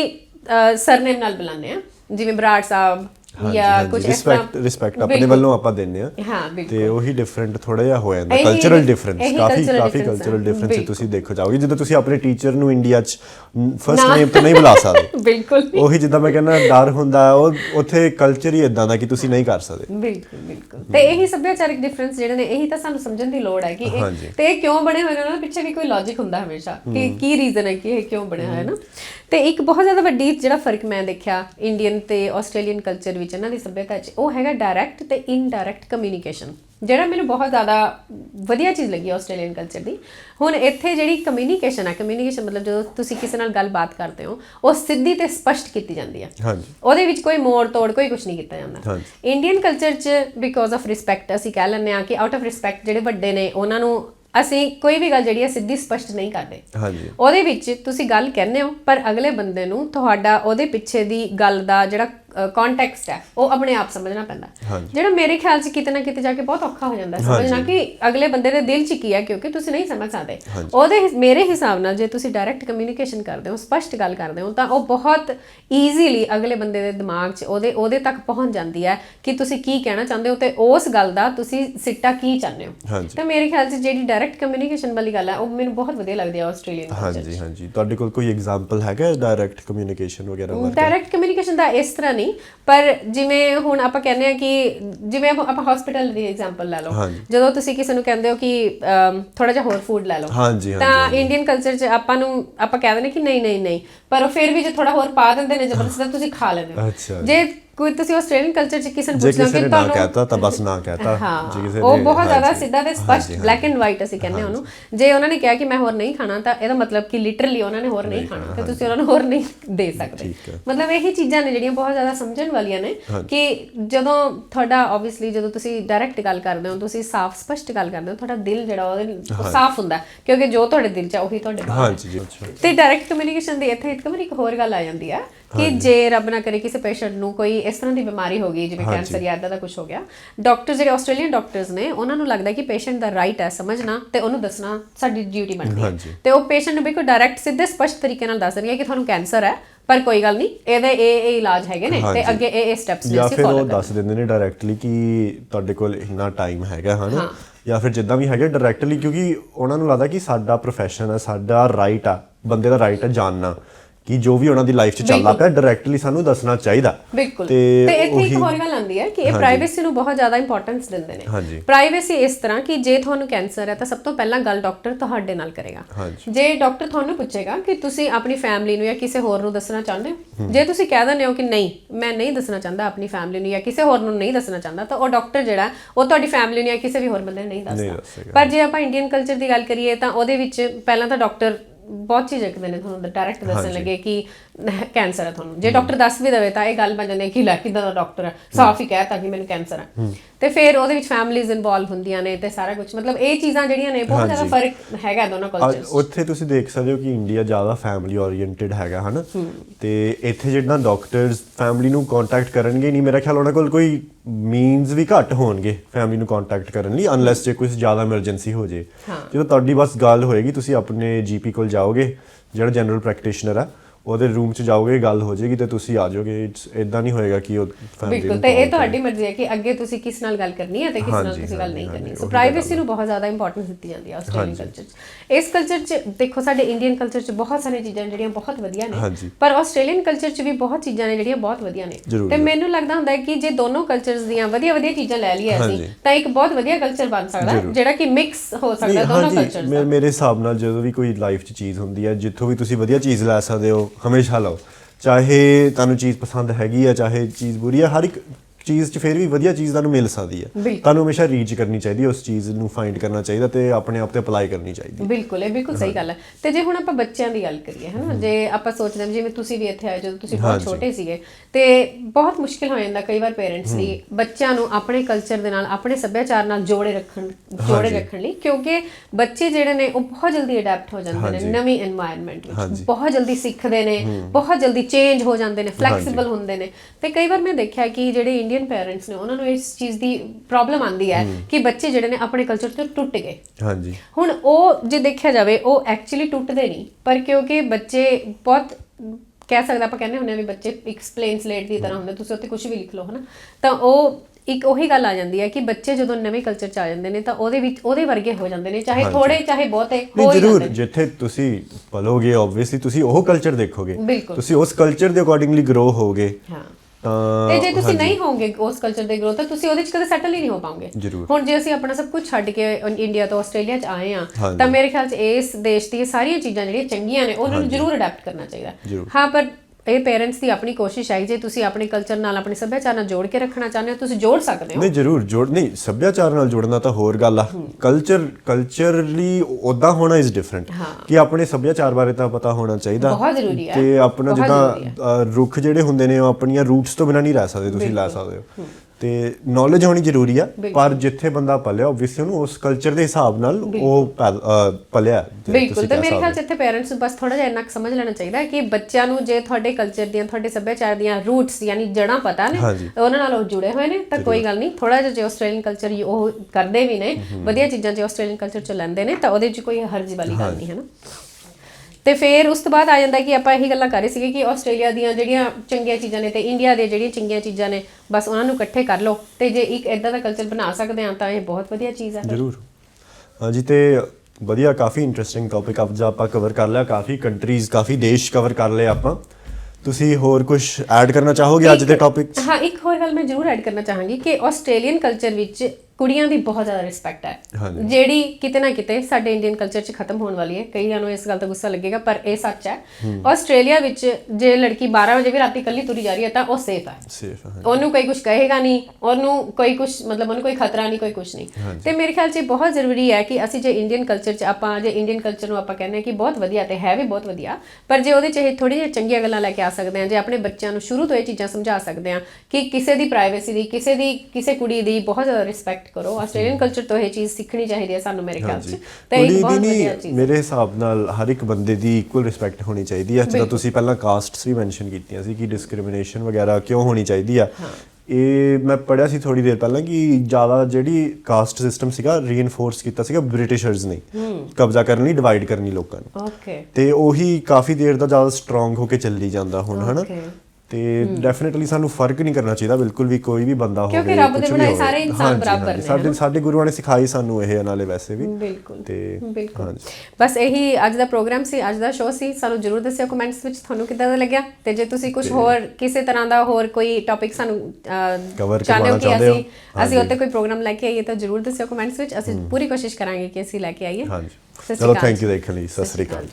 ਸਰਨੇਮ ਨਾਲ ਬੁਲਾਉਂਦੇ ਆ ਜਿਵੇਂ ਬਰਾੜ ਸਾਹਿਬ ਜਾਂ ਕੁਝ ਇਸ ਰਿਸਪੈਕਟ ਰਿਸਪੈਕਟ ਆਪਣੇ। ਵੱਲੋਂ ਆਪਾਂ ਦਿੰਨੇ ਆ ਹਾਂ ਬਿਲਕੁਲ। ਤੇ ਉਹੀ ਡਿਫਰੈਂਟ ਥੋੜਾ ਜਿਹਾ ਹੋ ਜਾਂਦਾ ਇਹੀ- ਕਲਚਰਲ ਡਿਫਰੈਂਸ ਇਹੀ ਕਾਫੀ cultural ਕਾਫੀ difference ਕਲਚਰਲ ਡਿਫਰੈਂਸ ਬਿਲਕੁਲ। ਤੁਸੀਂ ਦੇਖੋ ਜਾਓਗੇ ਜਦੋਂ ਤੁਸੀਂ ਆਪਣੇ ਟੀਚਰ ਨੂੰ ਇੰਡੀਆ 'ਚ ਫਰਸਟ ਨੇਮ ਤੋਂ ਨਹੀਂ ਬੁਲਾ ਸਕਦੇ। ਬਿਲਕੁਲ। ਉਹੀ ਜਿੱਦਾਂ ਮੈਂ ਕਹਿੰਦਾ ਡਰ ਹੁੰਦਾ ਉਹ ਉੱਥੇ ਕਲਚਰ ਹੀ ਇਦਾਂ ਦਾ ਕਿ ਤੁਸੀਂ ਨਹੀਂ ਕਰ ਸਕਦੇ। ਬਿਲਕੁਲ ਬਿਲਕੁਲ। ਤੇ ਇਹੀ ਸੱਭਿਆਚਾਰਕ ਡਿਫਰੈਂਸ ਜਿਹੜੇ ਨੇ ਇਹੀ ਤਾਂ ਸਾਨੂੰ ਸਮਝਣ ਦੀ ਲੋੜ ਹੈ ਕਿ ਇਹ ਹਾਂਜੀ। ਤੇ ਇਹ ਕਿਉਂ ਬਣੇ ਹੋਏ ਨੇ ਉਹਨਾਂ ਦੇ ਪਿੱਛੇ ਵੀ ਕੋਈ ਲੌਜੀਕ ਹੁੰਦਾ ਹਮੇਸ਼ਾ ਕਿ ਕੀ ਰੀਜ਼ਨ ਹੈ ਕਿ ਇਹ ਕਿਉਂ ਬਣਿਆ ਹੋਇਆ ਹੈ। ਨਾ ਤੇ ਇੱਕ ਬਹੁਤ ਜ਼ਿਆਦਾ ਵੱਡੀ ਜਿਹੜਾ ਫ਼ਰਕ ਮੈਂ ਦੇਖਿਆ ਇੰਡੀਅਨ ਤੇ ਆਸਟ੍ਰੇਲੀਅਨ ਕਲਚਰ ਵਿੱਚ ਇਹਨਾਂ ਦੀ ਸੱਭਿਅਤਾ 'ਚ ਉਹ ਹੈਗਾ ਡਾਇਰੈਕਟ ਤੇ ਇਨਡਾਇਰੈਕਟ ਕਮਿਊਨੀਕੇਸ਼ਨ ਜਿਹੜਾ ਮੈਨੂੰ ਬਹੁਤ ਜ਼ਿਆਦਾ ਵਧੀਆ ਚੀਜ਼ ਲੱਗੀ ਆਸਟ੍ਰੇਲੀਅਨ ਕਲਚਰ ਦੀ। ਹੁਣ ਇੱਥੇ ਜਿਹੜੀ ਕਮਿਊਨੀਕੇਸ਼ਨ ਹੈ ਕਮਿਊਨੀਕੇਸ਼ਨ ਮਤਲਬ ਜਦੋਂ ਤੁਸੀਂ ਕਿਸੇ ਨਾਲ ਗੱਲਬਾਤ ਕਰਦੇ ਹੋ ਉਹ ਸਿੱਧੀ ਤੇ ਸਪਸ਼ਟ ਕੀਤੀ ਜਾਂਦੀ ਹੈ ਹਾਂਜੀ। ਉਹਦੇ ਵਿੱਚ ਕੋਈ ਮੋੜ ਤੋੜ ਕੋਈ ਕੁਝ ਨਹੀਂ ਕੀਤਾ ਜਾਂਦਾ। ਹਾਂਜੀ। ਇੰਡੀਅਨ ਕਲਚਰ 'ਚ ਬਿਕੋਜ਼ ਆਫ ਰਿਸਪੈਕਟ ਅਸੀਂ ਕਹਿ ਲੈਂਦੇ ਆ ਕਿ ਆਊਟ ਆਫ ਰਿਸਪੈਕਟ ਜਿਹੜੇ ਵੱਡੇ ਨੇ ਉਹਨਾਂ ਨੂੰ ਅਸੀਂ ਕੋਈ ਵੀ ਗੱਲ ਜਿਹੜੀ ਹੈ ਸਿੱਧੀ ਸਪਸ਼ਟ ਨਹੀਂ ਕਰਦੇ। ਹਾਂਜੀ। ਉਹਦੇ ਵਿੱਚ ਤੁਸੀਂ ਗੱਲ ਕਹਿੰਦੇ ਹੋ ਪਰ ਅਗਲੇ ਬੰਦੇ ਨੂੰ ਤੁਹਾਡਾ ਉਹਦੇ ਪਿੱਛੇ ਦੀ ਗੱਲ ਦਾ ਜਿਹੜਾ ਕੰਟੈਕਸਟ ਹੈ ਉਹ ਆਪਣੇ ਆਪ ਸਮਝਣਾ ਪੈਂਦਾ। ਜਿਹੜਾ ਮੇਰੇ ਖਿਆਲ 'ਚ ਕਿਤੇ ਨਾ ਕਿਤੇ ਜਾ ਕੇ ਬਹੁਤ ਔਖਾ ਹੋ ਜਾਂਦਾ ਸਮਝਣਾ ਕਿ ਅਗਲੇ ਬੰਦੇ ਦੇ ਦਿਲ 'ਚ ਕੀ ਹੈ ਕਿਉਂਕਿ ਤੁਸੀਂ ਨਹੀਂ ਸਮਝ ਸਕਦੇ। ਉਹਦੇ ਮੇਰੇ ਹਿਸਾਬ ਨਾਲ ਜੇ ਤੁਸੀਂ ਡਾਇਰੈਕਟ ਕਮਿਊਨੀਕੇਸ਼ਨ ਕਰਦੇ ਹੋ ਸਪਸ਼ਟ ਗੱਲ ਕਰਦੇ ਹੋ ਤਾਂ ਉਹ ਬਹੁਤ ਈਜ਼ੀਲੀ ਅਗਲੇ ਬੰਦੇ ਦੇ ਦਿਮਾਗ 'ਚ ਉਹਦੇ ਉਹਦੇ ਤੱਕ ਪਹੁੰਚ ਜਾਂਦੀ ਹੈ ਕਿ ਤੁਸੀਂ ਕੀ ਕਹਿਣਾ ਚਾਹੁੰਦੇ ਹੋ ਤੇ ਉਸ ਗੱਲ ਦਾ ਤੁਸੀਂ ਸਿੱਟਾ ਕੀ ਚਾਹੁੰਦੇ ਹੋ। ਤਾਂ ਮੇਰੇ ਖਿਆਲ 'ਚ ਜਿਹੜੀ ਡਾਇਰੈਕਟ ਕਮਿਊਨੀਕੇਸ਼ਨ ਵਾਲੀ ਗੱਲ ਹੈ ਉਹ ਮੈਨੂੰ ਬਹੁਤ ਵਧੀਆ ਲੱਗਦੀ ਹੈ ਆਸਟ੍ਰੇਲੀਅਨ ਹਾਂਜੀ ਹਾਂਜੀ। ਤੁਹਾਡੇ ਕੋਲ ਕੋਈ ਐਗਜ਼ਾਮਪਲ ਹੈਗਾ ਡਾਇਰੈਕਟ ਕਮਿਊਨੀਕੇਸ਼ਨ ਵਗੈਰਾ ਬਾਰੇ? ਡਾਇਰੈਕਟ ਕਮਿਊਨੀਕੇਸ਼ਨ ਦਾ ਇਸ ਤਰ੍ਹਾਂ ਨਹੀਂ ਪਰ ਜਿਵੇਂ ਹੁਣ ਆਪਾਂ ਕਹਿੰਦੇ ਆ ਕਿ ਜਿਵੇਂ ਆਪਾਂ- ਹਸਪੀਟਲ ਦੀ ਐਗਜ਼ਾਮਪਲ ਲੈ ਲਓ। ਜਦੋਂ ਤੁਸੀਂ ਕਿਸੇ ਨੂੰ ਕਹਿੰਦੇ ਹੋ ਕਿ ਥੋੜਾ ਜਿਹਾ ਹੋਰ ਫੂਡ ਲੈ ਲਓ ਤਾਂ ਇੰਡੀਅਨ ਕਲਚਰ 'ਚ ਆਪਾਂ ਨੂੰ ਆਪਾਂ ਕਹਿੰਦੇ ਨੇ ਕਿ ਨਹੀਂ ਨਹੀਂ ਨਹੀਂ। ਪਰ ਉਹ ਫਿਰ ਵੀ ਜੇ ਥੋੜਾ ਹੋਰ ਪਾ ਦਿੰਦੇ ਨੇ ਜ਼ਬਰਦਸਤੀ ਤਾਂ ਤੁਸੀਂ ਖਾ ਲੈਂਦੇ ਹੋ। ਅੱਛਾ। ਜੇ ਕੋਈ ਤੁਸੀਂ ਆਸਟ੍ਰੇਲੀਅਨ ਕਲਚਰ 'ਚ ਕਿਸੇ ਨੂੰ ਪੁੱਛ ਲਓ ਕਿ ਤੁਹਾਨੂੰ ਕਹਤਾ ਤਾਂ ਬਸ ਨਾ ਕਹਤਾ। ਜੇ ਕਿਸੇ ਉਹ ਬਹੁਤ ਜ਼ਿਆਦਾ। ਸਿੱਧਾ ਤੇ ਸਪਸ਼ਟ ਬਲੈਕ ਐਂਡ ਵਾਈਟ ਅਸੀਂ ਕਹਿੰਦੇ ਉਹਨੂੰ। ਜੇ ਉਹਨਾਂ ਨੇ ਕਿਹਾ ਕਿ ਮੈਂ ਹੋਰ ਨਹੀਂ ਖਾਣਾ ਤਾਂ ਇਹਦਾ ਮਤਲਬ ਕਿ ਲਿਟਰਲੀ ਉਹਨਾਂ ਨੇ ਹੋਰ ਨਹੀਂ ਖਾਣਾ ਤੇ ਤੁਸੀਂ ਉਹਨਾਂ ਨੂੰ ਹੋਰ ਨਹੀਂ ਦੇ ਸਕਦੇ। ਮਤਲਬ ਇਹੀ ਚੀਜ਼ਾਂ ਨੇ ਜਿਹੜੀਆਂ ਬਹੁਤ ਜ਼ਿਆਦਾ ਸਮਝਣ ਵਾਲੀਆਂ ਨੇ ਕਿ ਜਦੋਂ ਤੁਹਾਡਾ ਆਬਵੀਅਸਲੀ ਜਦੋਂ ਤੁਸੀਂ ਡਾਇਰੈਕਟ ਗੱਲ ਕਰਦੇ ਹੋ ਤੁਸੀਂ ਸਾਫ਼ ਸਪਸ਼ਟ ਗੱਲ ਕਰਦੇ ਹੋ ਤੁਹਾਡਾ ਦਿਲ ਜਿਹੜਾ ਉਹਦੇ ਉਹ ਸਾਫ਼ ਹੁੰਦਾ ਕਿਉਂਕਿ ਜੋ ਤੁਹਾਡੇ ਦਿਲ 'ਚ ਉਹੀ ਤੁਹਾਡੇ ਬਾਹਰ। ਹਾਂਜੀ ਜੀ। ਤੇ ਡਾਇਰੈਕਟ ਕਮਿਊਨੀਕੇਸ਼ਨ ਦੀ ਇੱਥੇ ਇੱਕ ਵਾਰ ਇੱਕ ਹੋਰ ਗੱਲ ਆ ਜਾਂਦੀ ਆ ਕਿ ਜੇ ਰੱਬ ਨਾ ਕਰੇ ਕਿਸੇ ਪੇਸ਼ੈਂਟ ਨੂੰ ਕੋਈ ਇਸ ਤਰ੍ਹਾਂ ਦੀ ਬਿਮਾਰੀ ਹੋ ਗਈ ਜਿਵੇਂ ਕੈਂਸਰ ਜਾਂ ਇਦਾਂ ਦਾ ਕੁਝ ਹੋ ਗਿਆ ਡਾਕਟਰ ਜਿਹੜੇ ਆਸਟ੍ਰੇਲੀਅਨ ਡਾਕਟਰਸ ਨੇ ਉਹਨਾਂ ਨੂੰ ਲੱਗਦਾ ਕਿ ਪੇਸ਼ੈਂਟ ਦਾ ਰਾਈਟ ਹੈ ਸਮਝਣਾ ਤੇ ਉਹਨੂੰ ਦੱਸਣਾ ਸਾਡੀ ਡਿਊਟੀ ਬਣਦੀ ਹੈ। ਤੇ ਉਹ ਪੇਸ਼ੈਂਟ ਨੂੰ ਬਿਲਕੁਲ ਡਾਇਰੈਕਟ ਸਿੱਧੇ ਸਪਸ਼ਟ ਤਰੀਕੇ ਨਾਲ ਦੱਸ ਦੇਣਗੇ ਕਿ ਤੁਹਾਨੂੰ ਕੈਂਸਰ ਹੈ ਪਰ ਕੋਈ ਗੱਲ ਨਹੀਂ ਇਹਦੇ ਇਹ ਇਹ ਇਲਾਜ ਹੈਗੇ ਨੇ ਤੇ। ਅੱਗੇ ਇਹ ਇਹ ਸਟੈਪਸ ਨੇ ਜਾਂ ਫਿਰ ਉਹ ਦੱਸ ਦਿੰਦੇ ਨੇ ਡਾਇਰੈਕਟਲੀ ਕਿ ਤੁਹਾਡੇ ਕੋਲ ਇੰਨਾ ਟਾਈਮ ਹੈਗਾ ਹਨਾ? ਜਾਂ ਫਿਰ ਜਿੱਦਾਂ ਵੀ ਹੈਗਾ ਡਾਇਰੈਕਟਲੀ ਕਿਉਂਕਿ ਉਹਨਾਂ ਨੂੰ ਲੱਗਦਾ ਕਿ ਸਾਡਾ profession ਹੈ ਸਾਡਾ ਰਾਈਟ ਆ ਬੰਦੇ ਦਾ ਰਾਈਟ ਹੈ ਜਾਣਨਾ। ਕਿ ਜੋ ਵੀ ਉਹਨਾਂ ਦੀ ਲਾਈਫ 'ਚ ਚੱਲਦਾ ਪਿਆ ਡਾਇਰੈਕਟਲੀ ਸਾਨੂੰ ਦੱਸਣਾ ਚਾਹੀਦਾ। ਬਿਲਕੁਲ। ਤੇ ਇੱਥੇ ਇੱਕ ਹੋਰ ਗੱਲ ਆਉਂਦੀ ਹੈ ਕਿ ਇਹ ਪ੍ਰਾਈਵੇਸੀ ਨੂੰ ਬਹੁਤ ਜ਼ਿਆਦਾ ਇੰਪੋਰਟੈਂਸ ਦਿੰਦੇ ਨੇ। ਪ੍ਰਾਈਵੇਸੀ ਇਸ ਤਰ੍ਹਾਂ ਕਿ ਜੇ ਤੁਹਾਨੂੰ ਕੈਂਸਰ ਹੈ ਤਾਂ ਸਭ ਤੋਂ ਪਹਿਲਾਂ ਗੱਲ ਡਾਕਟਰ ਤੁਹਾਡੇ ਨਾਲ ਕਰੇਗਾ। ਜੇ ਡਾਕਟਰ ਤੁਹਾਨੂੰ ਪੁੱਛੇਗਾ ਕਿ ਤੁਸੀਂ ਆਪਣੀ ਫੈਮਿਲੀ ਨੂੰ ਜਾਂ ਕਿਸੇ ਹੋਰ ਨੂੰ ਦੱਸਣਾ ਚਾਹੁੰਦੇ ਹੋ ਜੇ ਤੁਸੀਂ ਕਹਿ ਦਿੰਦੇ ਹੋ ਕਿ ਨਹੀਂ ਮੈਂ ਨਹੀਂ ਦੱਸਣਾ ਚਾਹੁੰਦਾ ਆਪਣੀ ਫੈਮਿਲੀ ਨੂੰ ਜਾਂ ਕਿਸੇ ਹੋਰ ਨੂੰ ਨਹੀਂ ਦੱਸਣਾ ਚਾਹੁੰਦਾ ਤਾਂ ਉਹ ਡਾਕਟਰ ਜਿਹੜਾ ਉਹ ਤੁਹਾਡੀ ਫੈਮਿਲੀ ਨੂੰ ਜਾਂ ਕਿਸੇ ਵੀ ਹੋਰ ਬੰਦੇ ਨੂੰ ਨਹੀਂ ਦੱਸਦਾ। ਪਰ ਜੇ ਆਪਾਂ ਇੰਡੀਅਨ ਕਲਚਰ ਦੀ ਗੱਲ ਕਰੀਏ ਤਾਂ ਉਹਦੇ ਵਿੱਚ ਪਹਿਲਾਂ ਤਾਂ ਡਾਕਟਰ ਬਹੁਤ ਚੀਜ਼ ਰੱਖਦੇ ਨੇ ਤੁਹਾਨੂੰ ਡਾਇਰੈਕਟ ਦੱਸਣ ਲੱਗੇ ਕਿ ਕੈਂਸਰ ਹੈ ਤੁਹਾਨੂੰ। ਜੇ ਡਾਕਟਰ ਦੱਸ ਵੀ ਦੇਵੇ ਤਾਂ ਇਹ ਗੱਲ ਬਣ ਜਾਂਦੀ ਹੈ ਕਿ ਲੈ ਕਿਦਾਂ ਦਾ ਡਾਕਟਰ ਹੈ। ਸਾਫ਼ ਹੀ ਕਹਿਤਾ ਕਿ ਮੈਨੂੰ ਕੈਂਸਰ ਹੈ। ਤੇ ਫਿਰ ਉਹਦੇ ਵਿੱਚ ਫੈਮਿਲੀਜ਼ ਇਨਵੋਲਵ ਹੁੰਦੀਆਂ ਨੇ ਤੇ ਸਾਰਾ ਕੁਝ ਮਤਲਬ ਇਹ ਚੀਜ਼ਾਂ ਜਿਹੜੀਆਂ ਨੇ ਬਹੁਤ ਜ਼ਿਆਦਾ ਫ਼ਰਕ ਹੈਗਾ ਦੋਨੋਂ ਕਲਚਰਸ ਉੱਥੇ ਤੁਸੀਂ ਦੇਖ ਸਕਦੇ ਹੋ ਕਿ ਇੰਡੀਆ ਜ਼ਿਆਦਾ ਫੈਮਿਲੀ ਓਰੀਐਂਟਡ ਹੈਗਾ ਹਨਾ? ਤੇ ਇੱਥੇ ਜਿਹੜਾ ਡਾਕਟਰਸ ਫੈਮਿਲੀ ਨੂੰ ਕੰਟੈਕਟ ਕਰਨਗੇ ਨਹੀਂ ਮੇਰਾ ਖਿਆਲ ਉਹਨਾਂ ਕੋਲ ਕੋਈ ਮੀਨਸ ਵੀ ਘੱਟ ਹੋਣਗੇ ਫੈਮਿਲੀ ਨੂੰ ਕੰਟੈਕਟ ਕਰਨ ਲਈ ਅਨਲੈਸ ਜੇ ਕੋਈ ਜ਼ਿਆਦਾ ਐਮਰਜੈਂਸੀ ਹੋ ਜੇ। ਜਦੋਂ ਤੁਹਾਡੀ ਬਸ ਗੱਲ ਹੋਏਗੀ ਤੁਸੀਂ ਆਪਣੇ ਜੀਪੀ ਕੋਲ ਜਾਓਗੇ ਜਿਹੜਾ ਜਨਰਲ ਪ੍ਰੈਕਟੀਸ਼ਨਰ ਆ ਉਹਦੇ ਰੂਮ 'ਚ ਜਾਓਗੇ ਗੱਲ ਹੋ ਜਾਏਗੀ ਤੇ ਤੁਸੀਂ ਆ ਜਾਓਗੇ। ਇਟਸ ਇਦਾਂ ਨਹੀਂ ਹੋਏਗਾ ਕਿ ਉਹ ਫੈਮਿਲੀ ਬਿਲਕੁਲ ਤੇ ਇਹ ਤੁਹਾਡੀ ਮਰਜ਼ੀ ਹੈ ਕਿ ਅੱਗੇ ਤੁਸੀਂ ਕਿਸ ਨਾਲ ਗੱਲ ਕਰਨੀ ਹੈ ਤੇ ਕਿਸ ਨਾਲ ਤੁਸੀਂ ਗੱਲ ਨਹੀਂ ਕਰਨੀ। ਸੋ ਪ੍ਰਾਈਵੇਸੀ ਨੂੰ ਬਹੁਤ ਜ਼ਿਆਦਾ ਇੰਪੋਰਟੈਂਸ ਦਿੱਤੀ ਜਾਂਦੀ ਹੈ ਆਸਟ੍ਰੇਲੀਅਨ ਕਲਚਰ 'ਚ। ਇਸ ਕਲਚਰ 'ਚ ਦੇਖੋ ਸਾਡੇ ਇੰਡੀਅਨ ਕਲਚਰ 'ਚ ਬਹੁਤ ਸਾਰੀਆਂ ਚੀਜ਼ਾਂ ਜਿਹੜੀਆਂ ਬਹੁਤ ਵਧੀਆ ਨੇ। ਪਰ ਆਸਟ੍ਰੇਲੀਅਨ ਕਲਚਰ 'ਚ ਵੀ ਬਹੁਤ ਚੀਜ਼ਾਂ ਨੇ ਜਿਹੜੀਆਂ ਬਹੁਤ ਵਧੀਆ ਨੇ। ਤੇ ਮੈਨੂੰ ਲੱਗਦਾ ਹੁੰਦਾ ਹੈ ਕਿ ਜੇ ਦੋਨੋਂ ਕਲਚਰਸ ਦੀਆਂ ਵਧੀਆ ਵਧੀਆ ਚੀਜ਼ਾਂ ਲੈ ਲਈਏ ਅਸੀਂ। ਤਾਂ ਇੱਕ ਬਹੁਤ ਵਧੀਆ ਕਲਚਰ ਬਣ ਸਕਦਾ ਜਿਹੜਾ ਕਿ ਮਿਕਸ ਹੋ ਸਕਦਾ ਦੋਨੋਂ ਕਲਚਰਸ ਮੇਰੇ ਹਿਸਾਬ ਨਾਲ ਜਦੋਂ ਵੀ ਕੋਈ ਲਾਈਫ 'ਚ ਚੀਜ਼ ਹੁੰਦੀ ਹੈ ਜਿੱਥੋਂ ਵੀ ਤੁਸੀਂ ਵਧੀਆ ਚੀਜ਼ ਲੈ ਸਕਦੇ ਹੋ ਹਮੇਸ਼ਾ ਲਓ। ਚਾਹੇ ਤੁਹਾਨੂੰ ਚੀਜ਼ ਪਸੰਦ ਹੈਗੀ ਆ ਚਾਹੇ ਚੀਜ਼ ਬੁਰੀ ਆ ਹਰ ਇੱਕ ਚੀਜ਼ 'ਚ ਫਿਰ ਵੀ ਵਧੀਆ ਚੀਜ਼ ਤੁਹਾਨੂੰ ਮਿਲ ਸਕਦੀ ਹੈ। ਤੁਹਾਨੂੰ ਹਮੇਸ਼ਾ ਰੀਚ ਕਰਨੀ ਚਾਹੀਦੀ ਹੈ ਉਸ ਚੀਜ਼ ਨੂੰ ਫਾਈਂਡ ਕਰਨਾ ਚਾਹੀਦਾ ਤੇ ਆਪਣੇ ਆਪ ਤੇ ਅਪਲਾਈ ਕਰਨੀ ਚਾਹੀਦੀ ਬਿਲਕੁਲ ਇਹ ਬਿਲਕੁਲ ਸਹੀ ਗੱਲ ਹੈ। ਤੇ ਜੇ ਹੁਣ ਆਪਾਂ ਬੱਚਿਆਂ ਦੀ ਗੱਲ ਕਰੀਏ ਹਨਾ ਜੇ ਆਪਾਂ ਸੋਚਦੇ ਹਾਂ ਜਿਵੇਂ ਤੁਸੀਂ ਵੀ ਇੱਥੇ ਆਏ ਜਦੋਂ ਤੁਸੀਂ ਬਹੁਤ ਛੋਟੇ ਸੀਗੇ ਤੇ ਬਹੁਤ ਮੁਸ਼ਕਿਲ ਹੋ ਜਾਂਦਾ ਕਈ ਵਾਰ ਪੇਰੈਂਟਸ ਲਈ ਬੱਚਿਆਂ ਨੂੰ ਆਪਣੇ ਕਲਚਰ ਦੇ ਨਾਲ ਆਪਣੇ ਸੱਭਿਆਚਾਰ ਨਾਲ ਜੋੜੇ ਰੱਖਣ ਜੋੜੇ ਰੱਖਣ ਲਈ ਕਿਉਂਕਿ ਬੱਚੇ ਜਿਹੜੇ ਨੇ ਉਹ ਬਹੁਤ ਜਲਦੀ ਅਡਾਪਟ ਹੋ ਜਾਂਦੇ ਨੇ ਨਵੀਂ এনवायरमेंट ਵਿੱਚ। ਬਹੁਤ ਜਲਦੀ ਸਿੱਖਦੇ ਨੇ ਬਹੁਤ ਜਲਦੀ ਚੇਂਜ ਹੋ ਜਾਂਦੇ ਨੇ ਫਲੈਕਸੀਬਲ ਹੁੰਦੇ ਨੇ। ਤੇ ਕਈ ਵਾਰ ਮੈਂ ਦੇਖਿਆ ਕਿ ਜਿਹੜੇ ਇੰਡੀਅਨ ਪੇਰੈਂਟਸ ਨੇ ਉਹਨਾਂ ਨੂੰ ਇਸ ਚੀਜ਼ ਦੀ ਪ੍ਰੋਬਲਮ ਆਉਂਦੀ ਹੈ ਕਿ ਬੱਚੇ ਜਿਹੜੇ ਨੇ ਆਪਣੇ ਕਲਚਰ ਤੋਂ ਟੁੱਟ ਗਏ। ਹਾਂਜੀ। ਹੁਣ ਉਹ ਜੇ ਦੇਖਿਆ ਜਾਵੇ ਉਹ ਐਕਚੁਅਲੀ ਟੁੱਟਦੇ ਨਹੀਂ ਪਰ ਕਿਉਂਕਿ ਬੱਚੇ ਬਹੁਤ ਕਹਿ ਸਕਦਾ ਆਪਾਂ ਕਹਿੰਦੇ ਹੁੰਦੇ ਆ ਵੀ ਬੱਚੇ ਐਕਸਪਲੇਨ ਸਲੇਟ ਦੀ ਤਰ੍ਹਾਂ ਹੁੰਦੇ ਤੁਸੀਂ ਉੱਤੇ ਕੁਝ ਵੀ ਲਿਖ ਲਓ ਹਨਾ। ਤਾਂ ਉਹ ਇੱਕ ਉਹੀ ਗੱਲ ਆ ਜਾਂਦੀ ਹੈ ਕਿ ਬੱਚੇ ਜਦੋਂ ਨਵੇਂ ਕਲਚਰ ਚ ਆ ਜਾਂਦੇ ਨੇ ਤਾਂ ਉਹਦੇ ਵਿੱਚ ਉਹਦੇ ਵਰਗੇ ਹੋ ਜਾਂਦੇ ਨੇ ਚਾਹੇ ਥੋੜੇ ਚਾਹੇ ਬਹੁਤੇ ਹੋ ਨਹੀਂ ਹੀ ਜ਼ਰੂਰ ਜਾਂਦੇ ਨੇ। ਜਿੱਥੇ ਤੁਸੀਂ ਪਲੋਗੇ ਆਬਵੀਅਸਲੀ ਤੁਸੀਂ ਉਹ ਕਲਚਰ ਦੇਖੋਗੇ। ਬਿਲਕੁਲ। ਤੁਸੀਂ ਉਸ ਕਲਚਰ ਦੇ ਅਕੋਰਡਿੰਗਲੀ ਗਰੋ ਹੋਗੇ। ਹਾਂ। ਤਾਂ ਤੇ ਜੇ ਤੁਸੀਂ ਨਹੀਂ ਹੋਵੋਗੇ ਉਸ ਕਲਚਰ ਦੇ ਗਰੋਥ ਤਾਂ ਤੁਸੀਂ ਉਹਦੇ ਚ ਕਦੇ ਸੈਟਲ ਹੀ ਨਹੀਂ ਹੋ ਪਾਓਗੇ ਜ਼ਰੂਰ। ਹੁਣ ਜੇ ਅਸੀਂ ਆਪਣਾ ਸਭ ਕੁਝ ਛੱਡ ਕੇ ਇੰਡੀਆ ਤੋਂ ਆਸਟ੍ਰੇਲੀਆ ਚ ਆਏ ਆ। ਤਾਂ ਮੇਰੇ ਖਿਆਲ ਚ ਇਸ ਦੇਸ਼ ਦੀ ਸਾਰੀਆਂ ਚੀਜ਼ਾਂ ਜਿਹੜੀਆਂ ਚੰਗੀਆਂ ਨੇ ਉਹਨਾਂ ਨੂੰ ਜ਼ਰੂਰ ਅਡਾਪਟ ਕਰਨਾ ਚਾਹੀਦਾ। ਹਾਂ ਪਰ ਇਹ ਪੇਰੈਂਟਸ ਦੀ ਆਪਣੀ ਕੋਸ਼ਿਸ਼ ਹੈ ਜੇ ਤੁਸੀਂ ਆਪਣੇ ਕਲਚਰ ਨਾਲ ਆਪਣੇ ਸੱਭਿਆਚਾਰ ਨਾਲ ਜੋੜ ਕੇ ਰੱਖਣਾ ਚਾਹੁੰਦੇ ਹੋ ਤੁਸੀਂ ਜੋੜ ਸਕਦੇ ਹੋ। ਨਹੀਂ ਜ਼ਰੂਰ ਜੋੜ ਨਹੀਂ ਸੱਭਿਆਚਾਰ ਨਾਲ ਜੁੜਨਾ ਤਾਂ ਹੋਰ ਗੱਲ ਆ। ਕਲਚਰ ਕਲਚਰਲੀ ਉਦਾਂ ਹੋਣਾ ਇਜ਼ ਡਿਫਰੈਂਟ ਕਿ ਆਪਣੇ ਸੱਭਿਆਚਾਰ ਬਾਰੇ ਤਾਂ ਪਤਾ ਹੋਣਾ ਚਾਹੀਦਾ। ਬਹੁਤ ਜ਼ਰੂਰੀ ਹੈ। ਤੇ ਆਪਣਾ। ਜਿੱਦਾਂ ਰੁੱਖ ਜਿਹੜੇ ਹੁੰਦੇ ਨੇ ਉਹ ਆਪਣੀਆਂ ਰੂਟਸ ਤੋਂ ਬਿਨਾਂ ਨਹੀਂ ਰਹਿ ਸਕਦੇ ਤੁਸੀਂ ਲੈ ਸਕਦੇ ਹੋ। ਤੇ ਨੌਲੇਜ ਹੋਣੀ ਜ਼ਰੂਰੀ ਆ ਪਰ ਜਿੱਥੇ ਬੰਦਾ ਪਲਿਆ ਆਬਵੀਅਸਲੀ ਉਹਨੂੰ ਉਸ ਕਲਚਰ ਦੇ ਹਿਸਾਬ ਨਾਲ ਉਹ ਪਲਿਆ ਬਿਲਕੁਲ ਤੇ ਮੇਰੇ ਖਿਆਲ ਇੱਥੇ ਪੇਰੈਂਟਸ ਨੂੰ ਬਸ ਥੋੜਾ ਜਿਹਾ ਇੰਨਾ ਸਮਝ ਲੈਣਾ ਚਾਹੀਦਾ ਹੈ ਕਿ ਬੱਚਿਆਂ ਨੂੰ ਜੇ ਤੁਹਾਡੇ ਕਲਚਰ ਦੀਆਂ ਤੁਹਾਡੇ ਸੱਭਿਆਚਾਰ ਦੀਆਂ ਰੂਟਸ ਯਾਨੀ ਜੜਾਂ ਪਤਾ ਨੇ। ਉਹਨਾਂ ਨਾਲ ਉਹ ਜੁੜੇ ਹੋਏ ਨੇ ਤਾਂ ਕੋਈ ਗੱਲ ਨਹੀਂ ਥੋੜਾ ਜਿਹਾ ਜੇ ਆਸਟ੍ਰੇਲੀਅਨ ਕਲਚਰ ਉਹ ਕਰਦੇ ਵੀ ਨੇ ਵਧੀਆ ਚੀਜ਼ਾਂ ਜੇ ਆਸਟ੍ਰੇਲੀਅਨ ਕਲਚਰ ਚ ਲੈਂਦੇ ਨੇ ਤਾਂ ਉਹਦੇ ਚ ਕੋਈ ਹਰਜ ਵਾਲੀ ਗੱਲ ਨਹੀਂ ਹੈ ਨਾ? ਤੇ ਫਿਰ ਉਸ ਤੋਂ ਬਾਅਦ ਆ ਜਾਂਦਾ ਕਿ ਆਪਾਂ ਇਹੀ ਗੱਲਾਂ ਕਰ ਰਹੇ ਸੀਗੇ ਕਿ ਆਸਟ੍ਰੇਲੀਆ ਦੀਆਂ ਜਿਹੜੀਆਂ ਚੰਗੀਆਂ ਚੀਜ਼ਾਂ ਨੇ ਤੇ ਇੰਡੀਆ ਦੇ ਜਿਹੜੀਆਂ ਚੰਗੀਆਂ ਚੀਜ਼ਾਂ ਨੇ ਬਸ ਉਹਨਾਂ ਨੂੰ ਇਕੱਠੇ ਕਰ ਲਓ ਤੇ ਜੇ ਇੱਕ ਇਦਾਂ ਦਾ ਕਲਚਰ ਬਣਾ ਸਕਦੇ ਆ ਤਾਂ ਇਹ ਬਹੁਤ ਵਧੀਆ ਚੀਜ਼ ਹੈ ਜ਼ਰੂਰ। ਹਾਂਜੀ ਤੇ ਵਧੀਆ ਕਾਫੀ ਇੰਟਰਸਟਿੰਗ ਟੌਪਿਕ ਅੱਜ ਆਪਾਂ ਕਵਰ ਕਰ ਲਿਆ ਕਾਫੀ ਕੰਟਰੀਜ਼ ਕਾਫੀ ਦੇਸ਼ ਕਵਰ ਕਰ ਲਏ ਆਪਾਂ। ਤੁਸੀਂ ਹੋਰ ਕੁਝ ਐਡ ਕਰਨਾ ਚਾਹੋਗੇ ਅੱਜ ਦੇ ਟੌਪਿਕ ਹਾਂ ਇੱਕ ਹੋਰ ਗੱਲ ਮੈਂ ਜ਼ਰੂਰ ਐਡ ਕਰਨਾ ਚਾਹਾਂਗੀ ਕਿ ਆਸਟ੍ਰੇਲੀਅਨ ਕਲਚਰ ਵਿੱਚ ਕੁੜੀਆਂ ਦੀ ਬਹੁਤ ਜ਼ਿਆਦਾ ਰਿਸਪੈਕਟ ਹੈ। ਜਿਹੜੀ ਕਿਤੇ ਨਾ ਕਿਤੇ ਸਾਡੇ ਇੰਡੀਅਨ ਕਲਚਰ 'ਚ ਖਤਮ ਹੋਣ ਵਾਲੀ ਹੈ। ਕਈਆਂ ਨੂੰ ਇਸ ਗੱਲ ਤੋਂ ਗੁੱਸਾ ਲੱਗੇਗਾ ਪਰ ਇਹ ਸੱਚ ਹੈ। ਆਸਟ੍ਰੇਲੀਆ ਵਿੱਚ ਜੇ ਲੜਕੀ 12 ਵਜੇ ਵੀ ਰਾਤੀ ਇਕੱਲੀ ਤੁਰੀ ਜਾ ਰਹੀ ਹੈ ਤਾਂ ਉਹ ਸੇਫ ਹੈ। ਸੇਫ ਹੈ ਉਹਨੂੰ ਕੋਈ ਕੁਝ ਕਹੇਗਾ ਨਹੀਂ ਉਹਨੂੰ ਕੋਈ ਕੁਝ ਮਤਲਬ ਉਹਨੂੰ ਕੋਈ ਖਤਰਾ ਨਹੀਂ ਕੋਈ ਕੁਝ ਨਹੀਂ। ਤੇ ਮੇਰੇ ਖਿਆਲ 'ਚ ਇਹ ਬਹੁਤ ਜ਼ਰੂਰੀ ਹੈ ਕਿ ਅਸੀਂ ਜੇ ਇੰਡੀਅਨ ਕਲਚਰ 'ਚ ਆਪਾਂ ਜੇ ਇੰਡੀਅਨ ਕਲਚਰ ਨੂੰ ਆਪਾਂ ਕਹਿੰਦੇ ਹਾਂ ਕਿ ਬਹੁਤ ਵਧੀਆ ਤੇ ਹੈ ਵੀ ਬਹੁਤ ਵਧੀਆ ਪਰ ਜੇ ਉਹਦੇ 'ਚ ਇਹ ਥੋੜੀ ਜਿਹੀ ਚੰਗੀਆਂ ਗੱਲਾਂ ਲੈ ਕੇ ਆ ਸਕਦੇ ਹਾਂ ਜੇ ਆਪਣੇ ਬੱਚਿਆਂ ਨੂੰ ਸ਼ੁਰੂ ਤੋਂ ਇਹ ਚੀਜ਼ਾਂ ਸਮਝਾ ਸਕਦੇ ਹਾਂ ਕਿ ਕਿਸੇ ਦੀ ਪ੍ਰਾਈਵੇਸੀ ਦੀ ਕਿਸੇ ਦੀ ਕਿਸੇ ਕੁੜੀ ਦੀ ਬਹੁਤ ਜ਼ਿਆਦਾ ਰਿਸਪੈਕਟ ਕਰੋ। ਆਸਟ੍ਰੇਲੀਅਨ ਕਲਚਰ ਤੋਂ ਇਹ ਚੀਜ਼ ਸਿੱਖਣੀ ਚਾਹੀਦੀ ਹੈ ਸਾਨੂੰ ਮੇਰੇ ਖਿਆਲ 'ਚ। ਤੇ ਇਹ ਬਹੁਤ ਵਧੀਆ ਚੀਜ਼ ਮੇਰੇ ਹਿਸਾਬ ਨਾਲ ਹਰ ਇੱਕ ਬੰਦੇ ਦੀ ਇਕੁਅਲ ਰਿਸਪੈਕਟ ਹੋਣੀ ਚਾਹੀਦੀ ਹੈ। ਜਿੱਦਾਂ ਤੁਸੀਂ ਪਹਿਲਾਂ ਕਾਸਟਸ ਵੀ ਮੈਂਸ਼ਨ ਕੀਤੀਆਂ ਸੀ ਕਿ ਡਿਸਕ੍ਰਿਮੀਨੇਸ਼ਨ ਵਗੈਰਾ ਕਿਉਂ ਹੋਣੀ ਚਾਹੀਦੀ ਆ। ਇਹ ਮੈਂ ਪੜਿਆ ਸੀ ਥੋੜੀ ਦੇਰ ਪਹਿਲਾਂ ਕਿ ਜ਼ਿਆਦਾ ਜਿਹੜੀ ਕਾਸਟ ਸਿਸਟਮ ਸੀਗਾ ਰੀਇਨਫੋਰਸ ਕੀਤਾ ਸੀਗਾ ਬ੍ਰਿਟਿਸ਼ਰਸ ਨੇ। ਕਬਜ਼ਾ ਕਰਨ ਲਈ ਡਿਵਾਈਡ ਕਰਨੀ ਲੋਕਾਂ ਨੂੰ। ਓਕੇ ਤੇ ਉਹੀ ਕਾਫੀ ਦੇਰ ਦਾ ਜ਼ਿਆਦਾ ਸਟਰੋਂਗ ਹੋ ਕੇ ਚੱਲੀ ਜਾਂਦਾ ਹੁਣ ਹਨਾ. ਤੇ ਡੈਫੀਨਿਟਲੀ ਸਾਨੂੰ ਫ਼ਰਕ ਨਹੀਂ ਕਰਨਾ ਚਾਹੀਦਾ ਬਿਲਕੁਲ ਵੀ ਕੋਈ ਵੀ ਬੰਦਾ ਹੋਵੇ ਕਿਉਂਕਿ ਰੱਬ ਦੇ ਬਣਾਏ। ਸਾਰੇ ਇਨਸਾਨ ਬਰਾਬਰ ਨੇ, ਸਾਡੇ ਸਾਡੇ ਗੁਰੂਆਂ ਨੇ ਸਿਖਾਈ ਸਾਨੂੰ ਇਹ ਨਾਲੇ ਵੈਸੇ ਵੀ। ਬਿਲਕੁਲ ਤੇ ਬਿਲਕੁਲ। ਬਸ ਇਹੀ ਅੱਜ ਦਾ ਪ੍ਰੋਗਰਾਮ ਸੀ ਅੱਜ ਦਾ ਸ਼ੋਅ ਸੀ। ਸਾਨੂੰ ਜਰੂਰ ਦੱਸਿਓ ਕਮੈਂਟਸ ਵਿੱਚ ਤੁਹਾਨੂੰ ਕਿੱਦਾਂ ਦਾ ਲੱਗਿਆ? ਤੇ ਜੇ ਤੁਸੀਂ ਕੁਝ ਹੋਰ ਕਿਸੇ ਤਰ੍ਹਾਂ ਦਾ ਹੋਰ ਕੋਈ ਟੌਪਿਕ ਸਾਨੂੰ ਅਹ, Cover ਚਾਹੁੰਦੇ ਹੋ ਕਰਵਾਉਣਾ ਕਿ ਚਾਹੁੰਦੇ ਹੋ? ਅਸੀਂ ਉੱਤੇ ਕੋਈ ਪ੍ਰੋਗਰਾਮ ਲੈ ਕੇ ਆਈਏ ਤਾਂ ਜਰੂਰ ਦੱਸਿਓ ਕਮੈਂਟਸ ਵਿੱਚ। ਅਸੀਂ ਪੂਰੀ ਕੋਸ਼ਿਸ਼ ਕਰਾਂਗੇ ਕਿ ਅਸੀਂ ਲੈ ਕੇ ਆਈਏ। ਹਾਂਜੀ। ਚਲੋ ਥੈਂਕ ਯੂ ਦੇਖਣ ਲਈ। ਸਤਿ ਸ੍ਰੀ ਅਕਾਲ